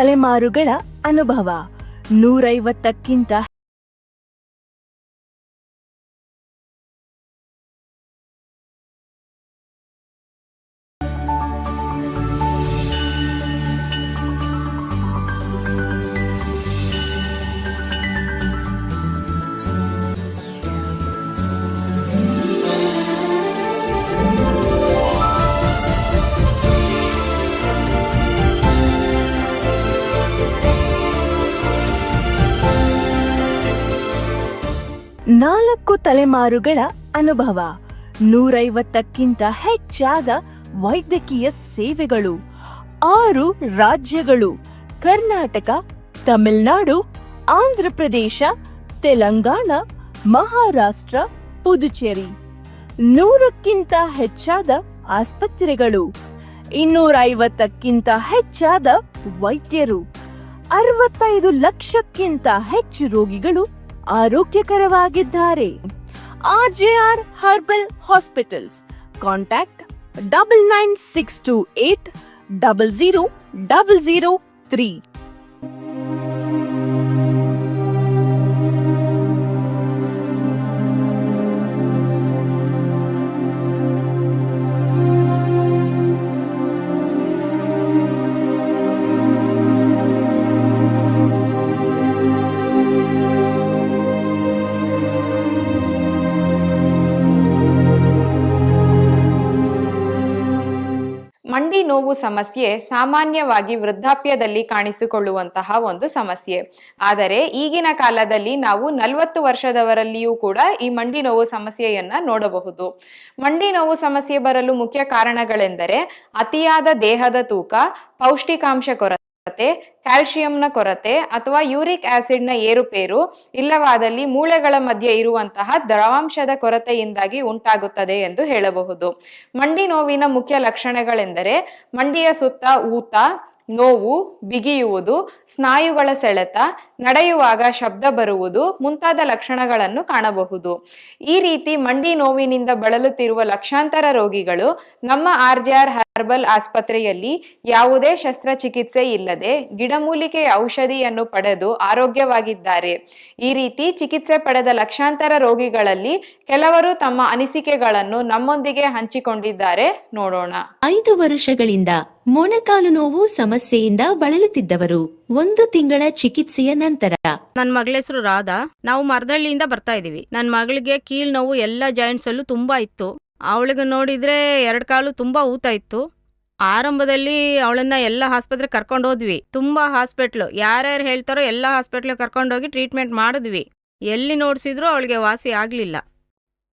ತಲೆಮಾರುಗಳ ಅನುಭವ. ನೂರೈವತ್ತಕ್ಕಿಂತ ನಾಲ್ಕು ತಲೆಮಾರುಗಳ ಅನುಭವ. ನೂರೈವತ್ತಕ್ಕಿಂತ ಹೆಚ್ಚಾದ ವೈದ್ಯಕೀಯ ಸೇವೆಗಳು. ಆರು ರಾಜ್ಯಗಳು. ಕರ್ನಾಟಕ, ತಮಿಳುನಾಡು, ಆಂಧ್ರಪ್ರದೇಶ, ತೆಲಂಗಾಣ, ಮಹಾರಾಷ್ಟ್ರ, ಪುದುಚೇರಿ. ನೂರಕ್ಕಿಂತ ಹೆಚ್ಚಾದ ಆಸ್ಪತ್ರೆಗಳು. ಇನ್ನೂರ ಐವತ್ತಕ್ಕಿಂತ ಹೆಚ್ಚಾದ ವೈದ್ಯರು. ಅರವತ್ತೈದು ಲಕ್ಷಕ್ಕಿಂತ ಹೆಚ್ಚು ರೋಗಿಗಳು ಆರೋಗ್ಯಕರವಾಗಿದ್ದಾರೆ RJR herbal hospitals contact double nine six two eight double zero double zero three ಸಮಸ್ಯೆ ಸಾಮಾನ್ಯವಾಗಿ ವೃದ್ಧಾಪ್ಯದಲ್ಲಿ ಕಾಣಿಸಿಕೊಳ್ಳುವಂತಹ ಒಂದು ಸಮಸ್ಯೆ. ಆದರೆ ಈಗಿನ ಕಾಲದಲ್ಲಿ ನಾವು ನಲವತ್ತು ವರ್ಷದವರಲ್ಲಿಯೂ ಕೂಡ ಈ ಮಂಡಿ ನೋವು ಸಮಸ್ಯೆಯನ್ನ ನೋಡಬಹುದು. ಮಂಡಿ ನೋವು ಸಮಸ್ಯೆ ಬರಲು ಮುಖ್ಯ ಕಾರಣಗಳೆಂದರೆ ಅತಿಯಾದ ದೇಹದ ತೂಕ, ಪೌಷ್ಟಿಕಾಂಶ ಕೊರತೆ ಕ್ಯಾಲ್ಸಿಯಂನ ಕೊರತೆ ಅಥವಾ ಯೂರಿಕ್ ಆಸಿಡ್ನ ಏರುಪೇರು ಇಲ್ಲವಾದಲ್ಲಿ ಮೂಳೆಗಳ ಮಧ್ಯೆ ಇರುವಂತಹ ದ್ರವಾಂಶದ ಕೊರತೆಯಿಂದಾಗಿ ಉಂಟಾಗುತ್ತದೆ ಎಂದು ಹೇಳಬಹುದು. ಮಂಡಿ ನೋವಿನ ಮುಖ್ಯ ಲಕ್ಷಣಗಳೆಂದರೆ ಮಂಡಿಯ ಸುತ್ತ ಊತ, ನೋವು, ಬಿಗಿಯುವುದು, ಸ್ನಾಯುಗಳ ಸೆಳೆತ, ನಡೆಯುವಾಗ ಶಬ್ದ ಬರುವುದು ಮುಂತಾದ ಲಕ್ಷಣಗಳನ್ನು ಕಾಣಬಹುದು. ಈ ರೀತಿ ಮಂಡಿ ನೋವಿನಿಂದ ಬಳಲುತ್ತಿರುವ ಲಕ್ಷಾಂತರ ರೋಗಿಗಳು ನಮ್ಮ ಆರ್ಜಿಆರ್ ಹರ್ಬಲ್ ಆಸ್ಪತ್ರೆಯಲ್ಲಿ ಯಾವುದೇ ಶಸ್ತ್ರಚಿಕಿತ್ಸೆ ಇಲ್ಲದೆ ಗಿಡಮೂಲಿಕೆಯ ಔಷಧಿಯನ್ನು ಪಡೆದು ಆರೋಗ್ಯವಾಗಿದ್ದಾರೆ. ಈ ರೀತಿ ಚಿಕಿತ್ಸೆ ಪಡೆದ ಲಕ್ಷಾಂತರ ರೋಗಿಗಳಲ್ಲಿ ಕೆಲವರು ತಮ್ಮ ಅನಿಸಿಕೆಗಳನ್ನು ನಮ್ಮೊಂದಿಗೆ ಹಂಚಿಕೊಂಡಿದ್ದಾರೆ. ನೋಡೋಣ. ಐದು ವರ್ಷಗಳಿಂದ ಮೊಣಕಾಲು ನೋವು ಸಮಸ್ಯೆಯಿಂದ ಬಳಲುತ್ತಿದ್ದವರು ಒಂದು ತಿಂಗಳ ಚಿಕಿತ್ಸೆಯ ನಂತರ. ನನ್ನ ಮಗಳ ಹೆಸರು ರಾಧಾ. ನಾವು ಮರದಳ್ಳಿಯಿಂದ ಬರ್ತಾ ಇದೀವಿ ನನ್ನ ಮಗಳಿಗೆ ಕೀಲ್ ನೋವು ಎಲ್ಲ ಜಾಯಿಂಟ್ಸ್ ಅಲ್ಲೂ ತುಂಬಾ ಇತ್ತು. ಅವಳಿಗೆ ನೋಡಿದರೆ ಎರಡು ಕಾಲು ತುಂಬ ಊತ ಇತ್ತು. ಆರಂಭದಲ್ಲಿ ಅವಳನ್ನ ಎಲ್ಲ ಆಸ್ಪತ್ರೆ ಕರ್ಕೊಂಡು ಹೋದ್ವಿ. ತುಂಬ ಹಾಸ್ಪಿಟ್ಲು. ಯಾರ್ಯಾರು ಹೇಳ್ತಾರೋ ಎಲ್ಲ ಹಾಸ್ಪಿಟ್ಲಿಗೆ ಕರ್ಕೊಂಡೋಗಿ ಟ್ರೀಟ್ಮೆಂಟ್ ಮಾಡಿದ್ವಿ. ಎಲ್ಲಿ ನೋಡಿಸಿದ್ರು ಅವಳಿಗೆ ವಾಸಿ ಆಗಲಿಲ್ಲ.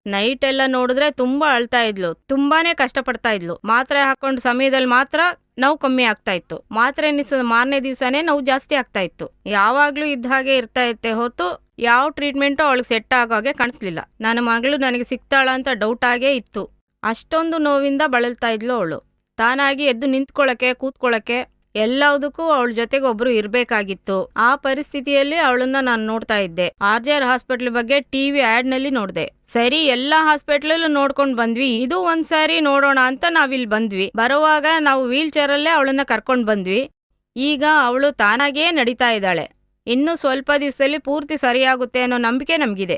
ನೈಟ್ ಎಲ್ಲ ನೋಡಿದ್ರೆ ತುಂಬ ಅಳ್ತಾ ಇದ್ಲು. ತುಂಬಾನೇ ಕಷ್ಟಪಡ್ತಾ ಇದ್ಲು. ಮಾತ್ರೆ ಹಾಕೊಂಡು ಸಮಯದಲ್ಲಿ ಮಾತ್ರ ನೋವು ಕಮ್ಮಿ ಆಗ್ತಾ ಇತ್ತು. ಮಾತ್ರೆ ನಿಸ ಮಾರನೇ ದಿವಸನೇ ನೋವು ಜಾಸ್ತಿ ಆಗ್ತಾ ಇತ್ತು. ಯಾವಾಗಲೂ ಇದ್ದ ಹಾಗೆ ಇರ್ತಾ ಇತ್ತೆ ಹೊತ್ತು ಯಾವ ಟ್ರೀಟ್ಮೆಂಟು ಅವಳಿಗೆ ಸೆಟ್ ಆಗೋಗೆ ಕಾಣಿಸ್ಲಿಲ್ಲ. ನನ್ನ ಮಗಳು ನನಗೆ ಸಿಗ್ತಾಳ ಅಂತ ಡೌಟ್ ಆಗೇ ಇತ್ತು. ಅಷ್ಟೊಂದು ನೋವಿಂದ ಬಳಲ್ತಾ ಇದ್ಲು ಅವಳು. ತಾನಾಗಿ ಎದ್ದು ನಿಂತ್ಕೊಳ್ಳಕ್ಕೆ ಕೂತ್ಕೊಳ್ಳಕ್ಕೆ ಎಲ್ಲದಕ್ಕೂ ಅವಳ ಜೊತೆಗೆ ಒಬ್ರು ಇರಬೇಕಾಗಿತ್ತು. ಆ ಪರಿಸ್ಥಿತಿಯಲ್ಲಿ ಅವಳನ್ನ ನಾನು ನೋಡ್ತಾ ಇದ್ದೆ. ಆರ್ ಜೆ ಆರ್ ಹಾಸ್ಪಿಟ್ಲ್ ಬಗ್ಗೆ ಟಿವಿ ಆಡ್ನಲ್ಲಿ ನೋಡ್ದೆ. ಸರಿ, ಎಲ್ಲಾ ಹಾಸ್ಪಿಟ್ಲಲ್ಲೂ ನೋಡ್ಕೊಂಡ್ ಬಂದ್ವಿ. ಇದು ಒಂದ್ಸಾರಿ ನೋಡೋಣ ಅಂತ ನಾವಿಲ್ಲಿ ಬಂದ್ವಿ. ಬರುವಾಗ ನಾವು ವೀಲ್ ಚೇರ್ ಅಲ್ಲೇ ಅವಳನ್ನ ಕರ್ಕೊಂಡು ಬಂದ್ವಿ. ಈಗ ಅವಳು ತಾನಾಗೇ ನಡೀತಾ ಇದ್ದಾಳೆ. ಇನ್ನು ಸ್ವಲ್ಪ ದಿವಸದಲ್ಲಿ ಪೂರ್ತಿ ಸರಿಯಾಗುತ್ತೆ ಅನ್ನೋ ನಂಬಿಕೆ ನಮಗಿದೆ.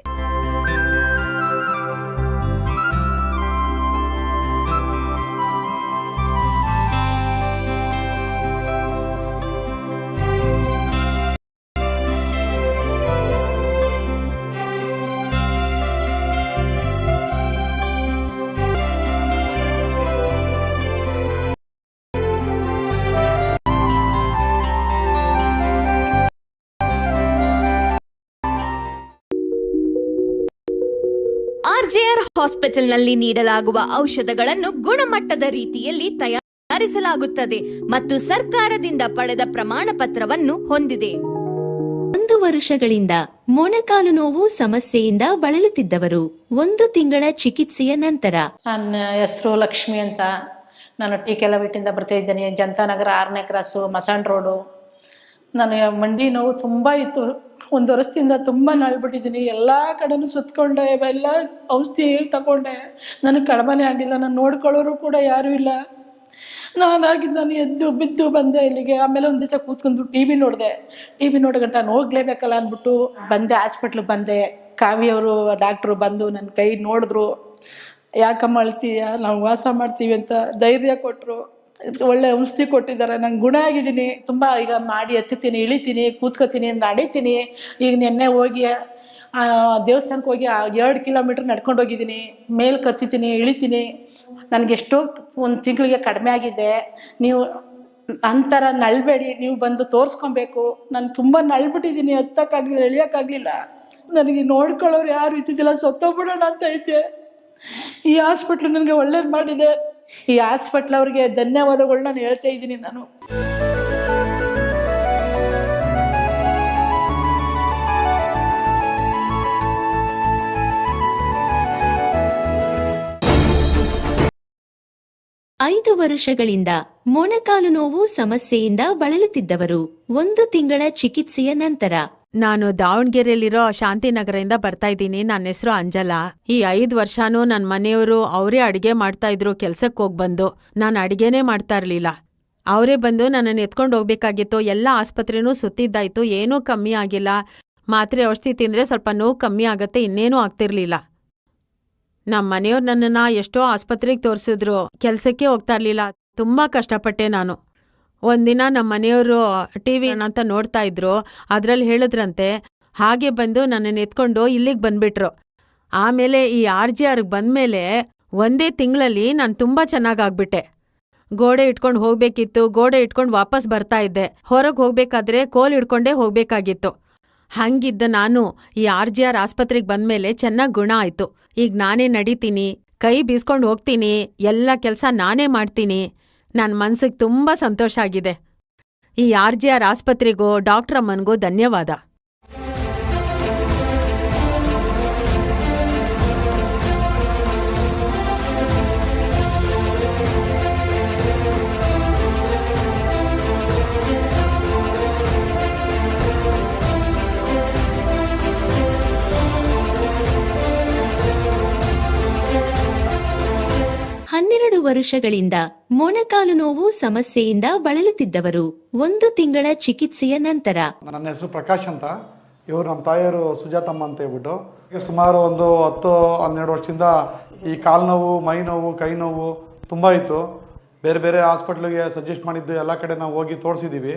ಹಾಸ್ಪಿಟಲ್ನಲ್ಲಿ ನೀಡಲಾಗುವ ಔಷಧಗಳನ್ನು ಗುಣಮಟ್ಟದ ರೀತಿಯಲ್ಲಿ ತಯಾರಿಸಲಾಗುತ್ತದೆ ಮತ್ತು ಸರ್ಕಾರದಿಂದ ಪಡೆದ ಪ್ರಮಾಣ ಪತ್ರವನ್ನು ಹೊಂದಿದೆ. ಒಂದು ವರ್ಷಗಳಿಂದ ಮೊಣಕಾಲು ನೋವು ಸಮಸ್ಯೆಯಿಂದ ಬಳಲುತ್ತಿದ್ದವರು ಒಂದು ತಿಂಗಳ ಚಿಕಿತ್ಸೆಯ ನಂತರ. ನನ್ನ ಹೆಸರು ಲಕ್ಷ್ಮಿ ಅಂತ. ನಾನು ಟಿ ಕೆಲವಿಟ್ಟಿಂದ ಬರ್ತಾ ಇದ್ದೇನೆ. ಜನತಾನಗರ ಆರನೇ ಕ್ರಾಸು ಮಸಾನ್ ರೋಡು. ನನಗೆ ಮಂಡಿ ನೋವು ತುಂಬ ಇತ್ತು. ಒಂದು ವರ್ಷದಿಂದ ತುಂಬ ನಳ್ಬಿಟ್ಟಿದ್ದೀನಿ ಎಲ್ಲ ಕಡೆನೂ ಸುತ್ಕೊಂಡೆ ಎಲ್ಲ ಔಷಧಿ ತಗೊಂಡೆ. ನನಗೆ ಕಡಿಮೆನೇ ಆಗಿಲ್ಲ ನಾನು ನೋಡ್ಕೊಳ್ಳೋರು ಕೂಡ ಯಾರೂ ಇಲ್ಲ. ನಾನಾಗಿದ್ದು ನಾನು ಎದ್ದು ಬಿದ್ದು ಬಂದೆ ಇಲ್ಲಿಗೆ. ಆಮೇಲೆ ಒಂದು ದಿವಸ ಕೂತ್ಕೊಂಡು ಟಿ ವಿ ನೋಡಿದೆ. ಟಿ ವಿ ನೋಡ್ಗಂಟ ನಾನು ಹೋಗ್ಲೇಬೇಕಲ್ಲ ಅಂದ್ಬಿಟ್ಟು ಬಂದೆ ಹಾಸ್ಪಿಟ್ಲಿಗೆ ಬಂದೆ. ಕಾವಿಯವರು ಡಾಕ್ಟ್ರು ಬಂದು ನನ್ನ ಕೈ ನೋಡಿದ್ರು. ಯಾಕಮ್ಮ ಅಳ್ತೀಯ? ನಾವು ವಾಸ ಮಾಡ್ತೀವಿ ಅಂತ ಧೈರ್ಯ ಕೊಟ್ಟರು ಒಳ್ಳೆ ಔಷಧಿ ಕೊಟ್ಟಿದ್ದಾರೆ. ನಂಗೆ ಗುಣ ಆಗಿದ್ದೀನಿ. ತುಂಬ ಈಗ ಮಾಡಿ ಎತ್ತುತ್ತೀನಿ ಇಳಿತೀನಿ, ಕೂತ್ಕೋತೀನಿ, ನಡೀತೀನಿ. ಈಗ ನಿನ್ನೆ ಹೋಗಿ ದೇವಸ್ಥಾನಕ್ಕೆ ಹೋಗಿ ಎರಡು ಕಿಲೋಮೀಟ್ರ್ ನಡ್ಕೊಂಡು ಹೋಗಿದ್ದೀನಿ. ಮೇಲ್ ಕತ್ತಿತೀನಿ ಇಳಿತೀನಿ. ನನಗೆ ಎಷ್ಟೋ ಒಂದು ತಿಂಗಳಿಗೆ ಕಡಿಮೆ ಆಗಿದೆ. ನೀವು ಅಂತರ ನಳ್ಬೇಡಿ. ನೀವು ಬಂದು ತೋರಿಸ್ಕೊಬೇಕು. ನಾನು ತುಂಬ ನಳ್ಬಿಟ್ಟಿದ್ದೀನಿ. ಹತ್ತಕ್ಕಾಗಲಿಲ್ಲ ಎಳಿಯೋಕ್ಕಾಗ್ಲಿಲ್ಲ ನನಗೆ ನೋಡ್ಕೊಳ್ಳೋರು ಯಾರು ಇದ್ದಿದ್ದಿಲ್ಲ. ಸತ್ತೋಗ್ಬಿಡೋಣ ಅಂತ ಐತೆ. ಈ ಹಾಸ್ಪಿಟ್ಲು ನನಗೆ ಒಳ್ಳೇದು ಮಾಡಿದೆ. ಈ ಹಾಸ್ಪಿಟ್ಲ್ ಅವ್ರಿಗೆ ಧನ್ಯವಾದಗಳು ನಾನು ಹೇಳ್ತಾ ಇದ್ದೀನಿ ನಾನು. ಐದು ವರ್ಷಗಳಿಂದ ಮೊಣಕಾಲು ನೋವು ಸಮಸ್ಯೆಯಿಂದ ಬಳಲುತ್ತಿದ್ದವರು ಒಂದು ತಿಂಗಳ ಚಿಕಿತ್ಸೆಯ ನಂತರ ನಾನು ದಾವಣಗೆರೆಯಲ್ಲಿರೋ ಶಾಂತಿನಗರದಿಂದ ಬರ್ತಾ ಇದ್ದೀನಿ. ನನ್ನ ಹೆಸರು ಅಂಜಲ. ಈ ಐದ್ ವರ್ಷನೂ ನನ್ನ ಮನೆಯವರು ಅವರೇ ಅಡಿಗೆ ಮಾಡ್ತಾ ಇದ್ರು ಕೆಲ್ಸಕ್ಕೆ ಹೋಗ್ ಬಂದು. ನಾನು ಅಡಿಗೆನೇ ಮಾಡ್ತಾ ಇರ್ಲಿಲ್ಲ. ಅವರೇ ಬಂದು ನನ್ನನ್ನು ಎತ್ಕೊಂಡು ಹೋಗ್ಬೇಕಾಗಿತ್ತು. ಎಲ್ಲ ಆಸ್ಪತ್ರೆನೂ ಸುತ್ತಿದ್ದಾಯ್ತು. ಏನೂ ಕಮ್ಮಿ ಆಗಿಲ್ಲ. ಮಾತ್ರೆ ಔಷಧಿ ತಿಂದ್ರೆ ಸ್ವಲ್ಪ ನೋವು ಕಮ್ಮಿ ಆಗತ್ತೆ, ಇನ್ನೇನೂ ಆಗ್ತಿರ್ಲಿಲ್ಲ. ನಮ್ಮ ಮನೆಯವ್ರು ನನ್ನನ್ನ ಎಷ್ಟೋ ಆಸ್ಪತ್ರೆಗೆ ತೋರಿಸಿದ್ರು. ಕೆಲಸಕ್ಕೆ ಹೋಗ್ತಾ ಇರ್ಲಿಲ್ಲ. ತುಂಬಾ ಕಷ್ಟಪಟ್ಟೆ ನಾನು. ಒಂದಿನ ನಮ್ಮ ಮನೆಯವರು ಟಿವಿ ಅಂತ ನೋಡ್ತಾ ಇದ್ರು. ಅದರಲ್ಲಿ ಹೇಳಿದ್ರಂತೆ ಹಾಗೆ ಬಂದು ನನ್ನನ್ನು ಎತ್ಕೊಂಡು ಇಲ್ಲಿಗೆ ಬಂದ್ಬಿಟ್ರು. ಆಮೇಲೆ ಈ ಆರ್ ಜಿ ಆರ್ಗೆ ಬಂದ್ಮೇಲೆ ಒಂದೇ ತಿಂಗಳಲ್ಲಿ ನಾನು ತುಂಬಾ ಚೆನ್ನಾಗಾಗ್ಬಿಟ್ಟೆ. ಗೋಡೆ ಇಟ್ಕೊಂಡು ಹೋಗ್ಬೇಕಿತ್ತು ಗೋಡೆ ಇಟ್ಕೊಂಡು ವಾಪಸ್ ಬರ್ತಾ ಇದ್ದೆ. ಹೊರಗೆ ಹೋಗ್ಬೇಕಾದ್ರೆ ಕೋಲ್ ಇಟ್ಕೊಂಡೇ ಹೋಗ್ಬೇಕಾಗಿತ್ತು. ಹಂಗಿದ್ದ ನಾನು ಈ ಆರ್ ಜಿ ಆರ್ ಆಸ್ಪತ್ರೆಗೆ ಬಂದ್ಮೇಲೆ ಚೆನ್ನಾಗ್ ಗುಣ ಆಯ್ತು. ಈಗ ನಾನೇ ನಡೀತೀನಿ ಕೈ ಬೀಸ್ಕೊಂಡು ಹೋಗ್ತೀನಿ ಎಲ್ಲ ಕೆಲಸ ನಾನೇ ಮಾಡ್ತೀನಿ. ನನ್ನ ಮನ್ಸಿಗೆ ತುಂಬಾ ಸಂತೋಷ ಆಗಿದೆ. ಈ ಆರ್ ಜಿ ಆರ್ ಆಸ್ಪತ್ರೆಗೂ ಡಾಕ್ಟರ್ ಅಮ್ಮನ್ಗೂ ಧನ್ಯವಾದ. ಹನ್ನೆರಡು ವರ್ಷಗಳಿಂದ ಮೊಣಕಾಲು ನೋವು ಸಮಸ್ಯೆಯಿಂದ ಬಳಲುತ್ತಿದ್ದವರು ಒಂದು ತಿಂಗಳ ಚಿಕಿತ್ಸೆಯ ನಂತರ. ನನ್ನ ಹೆಸರು ಪ್ರಕಾಶ್ ಅಂತ. ಇವರು ನಮ್ಮ ತಾಯಿಯವರು ಸುಜಾತಮ್ಮ ಅಂತ ಹೇಳ್ಬಿಟ್ಟು. ಸುಮಾರು ಒಂದು ಹತ್ತು, ಹನ್ನೆರಡು ವರ್ಷದಿಂದ ಈ ಕಾಲು ನೋವು, ಮೈ ನೋವು, ಕೈ ನೋವು ತುಂಬ ಇತ್ತು. ಬೇರೆ ಬೇರೆ ಹಾಸ್ಪಿಟ್ಲಿಗೆ ಸಜೆಸ್ಟ್ ಮಾಡಿದ್ದು ಎಲ್ಲ ಕಡೆ ನಾವು ಹೋಗಿ ತೋರಿಸಿದ್ದೀವಿ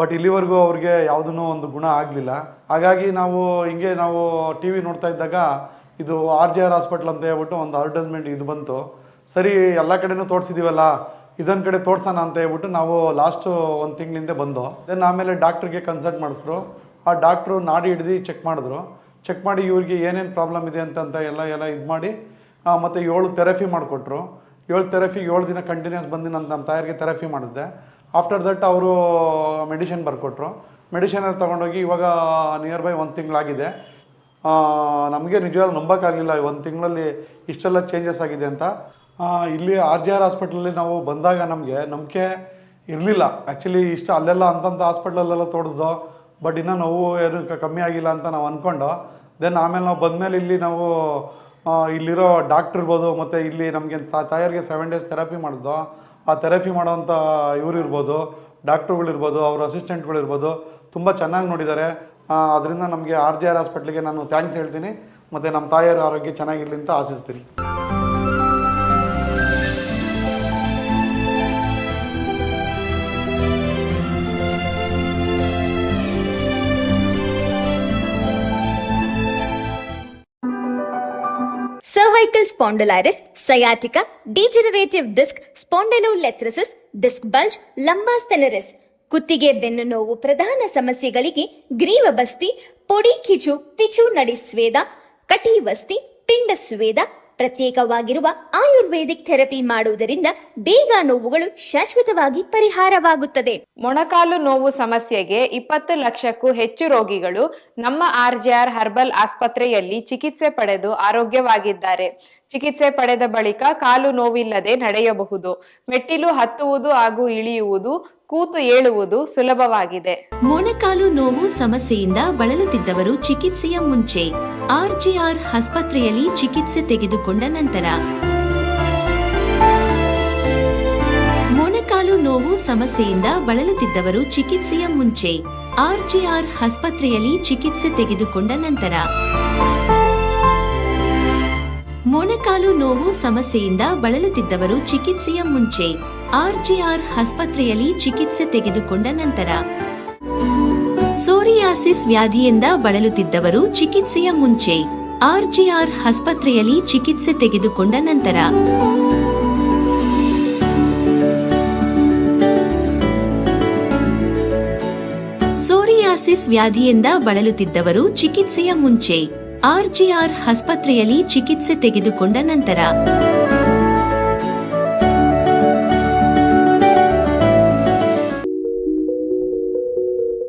ಬಟ್ ಇಲ್ಲಿವರೆಗೂ ಅವ್ರಿಗೆ ಯಾವುದೂ ಒಂದು ಗುಣ ಆಗಲಿಲ್ಲ. ಹಾಗಾಗಿ ನಾವು ಹಿಂಗೆ ನಾವು ಟಿ ವಿ ನೋಡ್ತಾ ಇದ್ದಾಗ ಇದು ಆರ್ ಜೆ ಆರ್ ಹಾಸ್ಪಿಟ್ಲ್ ಅಂತ ಹೇಳ್ಬಿಟ್ಟು ಒಂದು ಅಡ್ವರ್ಟೈಸ್ಮೆಂಟ್ ಇದು ಬಂತು. ಸರಿ, ಎಲ್ಲ ಕಡೆನೂ ತೋರಿಸಿದ್ದೀವಲ್ಲ ಇದೊಂದು ಕಡೆ ತೋರ್ಸೋಣ ಅಂತ ಹೇಳ್ಬಿಟ್ಟು ನಾವು ಲಾಸ್ಟ್ ಒಂದು ತಿಂಗಳಿಂದ ಬಂದು ದೆನ್ ಆಮೇಲೆ ಡಾಕ್ಟ್ರಿಗೆ ಕನ್ಸಲ್ಟ್ ಮಾಡಿಸ್ರು ಆ ಡಾಕ್ಟ್ರು ನಾಡಿ ಹಿಡ್ದು ಚೆಕ್ ಮಾಡಿದ್ರು. ಚೆಕ್ ಮಾಡಿ ಇವ್ರಿಗೆ ಏನೇನು ಪ್ರಾಬ್ಲಮ್ ಇದೆ ಅಂತ ಎಲ್ಲ ಎಲ್ಲ ಇದು ಮಾಡಿ ಮತ್ತು ಏಳು ಥೆರಪಿ ಮಾಡಿಕೊಟ್ರು. ಏಳು ಥೆರಪಿ ಏಳು ದಿನ ಕಂಟಿನ್ಯೂಸ್ ಬಂದು ನನ್ನ ನಮ್ಮ ತಾಯಿಗೆ ಥೆರಪಿ ಮಾಡಿದ್ದೆ. ಆಫ್ಟರ್ ದಟ್ ಅವರು ಮೆಡಿಷನ್ ಬರ್ಕೊಟ್ರು. ಮೆಡಿಷನ್ ತೊಗೊಂಡೋಗಿ ಇವಾಗ ನಿಯರ್ ಬೈ ಒಂದು ತಿಂಗಳಾಗಿದೆ ನಮಗೆ ನಿಜವಾಗ್ಲೂ ನಂಬೋಕ್ಕಾಗಲಿಲ್ಲ ಒಂದು ತಿಂಗಳಲ್ಲಿ ಇಷ್ಟೆಲ್ಲ ಚೇಂಜಸ್ ಆಗಿದೆ ಅಂತ. ಇಲ್ಲಿ ಆರ್ ಜಿ ಆರ್ ಹಾಸ್ಪಿಟ್ಲಲ್ಲಿ ನಾವು ಬಂದಾಗ ನಮಗೆ ನಂಬಿಕೆ ಇರಲಿಲ್ಲ. ಆ್ಯಕ್ಚುಲಿ ಇಷ್ಟು ಅಲ್ಲೆಲ್ಲ ಅಂತಂತ ಹಾಸ್ಪಿಟ್ಲಲ್ಲೆಲ್ಲ ತೋರಿಸ್ದೋ ಬಟ್ ಇನ್ನೂ ನೋವು ಏನು ಕಮ್ಮಿ ಆಗಿಲ್ಲ ಅಂತ ನಾವು ಅಂದ್ಕೊಂಡು ದೆನ್ ಆಮೇಲೆ ನಾವು ಬಂದಮೇಲೆ ಇಲ್ಲಿ ನಾವು ಇಲ್ಲಿರೋ ಡಾಕ್ಟ್ರ್ ಇರ್ಬೋದು ಮತ್ತು ಇಲ್ಲಿ ನಮಗೆ ತಾಯರಿಗೆ ಸೆವೆನ್ ಡೇಸ್ ಥೆರಪಿ ಮಾಡಿದ್ವು ಆ ಥೆರಪಿ ಮಾಡೋವಂಥ ಇವ್ರು ಇರ್ಬೋದು ಡಾಕ್ಟ್ರುಗಳಿರ್ಬೋದು ಅವ್ರ ಅಸಿಸ್ಟೆಂಟ್ಗಳಿರ್ಬೋದು ತುಂಬ ಚೆನ್ನಾಗಿ ನೋಡಿದ್ದಾರೆ ಅದರಿಂದ ನಮಗೆ ಆರ್ ಜಿ ಆರ್ ಹಾಸ್ಪಿಟ್ಲಿಗೆ ನಾನು ಥ್ಯಾಂಕ್ಸ್ ಹೇಳ್ತೀನಿ. ಮತ್ತು ನಮ್ಮ ತಾಯಿಯರ ಆರೋಗ್ಯ ಚೆನ್ನಾಗಿರಲಿ ಅಂತ ಆಶಿಸ್ತೀನಿ. Cervical spondylitis, sciatica, disc disc, disc lumbar stenosis. ಕುತ್ತಿಗೆ ಬೆನ್ನು ನೋವು ಪ್ರಧಾನ ಸಮಸ್ಯೆಗಳಿಗೆ ಗ್ರೀವ ಬಸ್ತಿ ಪೊಡಿ ಕಿಚು ಪಿಚು ನಡಿ ಸ್ವೇದ ಕಟಿವಸ್ತಿ ಪಿಂಡ ಸ್ವೇದ. ಪ್ರತ್ಯೇಕವಾಗಿರುವ ಆಯುರ್ವೇದಿಕ್ ಥೆರಪಿ ಮಾಡುವುದರಿಂದ ಬೇಗ ನೋವುಗಳು ಶಾಶ್ವತವಾಗಿ ಪರಿಹಾರವಾಗುತ್ತದೆ. ಮೊಣಕಾಲು ನೋವು ಸಮಸ್ಯೆಗೆ ಇಪ್ಪತ್ತು ಲಕ್ಷಕ್ಕೂ ಹೆಚ್ಚು ರೋಗಿಗಳು ನಮ್ಮ ಆರ್ಜಿಆರ್ ಹರ್ಬಲ್ ಆಸ್ಪತ್ರೆಯಲ್ಲಿ ಚಿಕಿತ್ಸೆ ಪಡೆದು ಆರೋಗ್ಯವಾಗಿದ್ದಾರೆ. ಚಿಕಿತ್ಸೆ ಪಡೆದ ಬಳಿಕ ಕಾಲು ನೋವಿಲ್ಲದೆ ನಡೆಯಬಹುದು. ಮೆಟ್ಟಿಲು ಹತ್ತುವುದು ಹಾಗೂ ಇಳಿಯುವುದು, ಕೂತು ಏಳುವುದು ಸುಲಭವಾಗಿದೆ. ಮೊಣಕಾಲು ನೋವು ಸಮಸ್ಯೆಯಿಂದ ಬಳಲುತ್ತಿದ್ದವರು ಚಿಕಿತ್ಸೆಯ ಮುಂಚೆ ಆರ್ಜಿಆರ್ ಆಸ್ಪತ್ರೆಯಲ್ಲಿ ಚಿಕಿತ್ಸೆ ತೆಗೆದುಕೊಂಡ ನಂತರ. ಮೊಣಕಾಲು ನೋವು ಸಮಸ್ಯೆಯಿಂದ ಬಳಲುತ್ತಿದ್ದವರು ಚಿಕಿತ್ಸೆಯ ಮುಂಚೆ ಆರ್ಜಿಆರ್ ಆಸ್ಪತ್ರೆಯಲ್ಲಿ ಚಿಕಿತ್ಸೆ ತೆಗೆದುಕೊಂಡ ನಂತರ. ಮೊಣಕಾಲು ನೋವು ಸಮಸ್ಯೆಯಿಂದ ಬಳಲುತ್ತಿದ್ದವರು ಚಿಕಿತ್ಸೆಯ ಮುಂಚೆ ಆರ್ಜಿಆರ್ ಆಸ್ಪತ್ರೆಯಲ್ಲಿ ಚಿಕಿತ್ಸೆ ತೆಗೆದುಕೊಂಡ ನಂತರ. ಸೋರಿಯಾಸಿಸ್ ವ್ಯಾಧಿಯಿಂದ ಬಳಲುತ್ತಿದ್ದವರು ಚಿಕಿತ್ಸೆಯ ಮುಂಚೆ ಆರ್ಜಿಆರ್ ಆಸ್ಪತ್ರೆಯಲ್ಲಿ ಚಿಕಿತ್ಸೆ ತೆಗೆದುಕೊಂಡ ನಂತರ. ಸೋರಿಯಾಸಿಸ್ ವ್ಯಾಧಿಯಿಂದ ಬಳಲುತ್ತಿದ್ದವರು ಚಿಕಿತ್ಸೆಯ ಮುಂಚೆ ಆರ್ಜಿಆರ್ ಆಸ್ಪತ್ರೆಯಲ್ಲಿ ಚಿಕಿತ್ಸೆ ತೆಗೆದುಕೊಂಡ ನಂತರ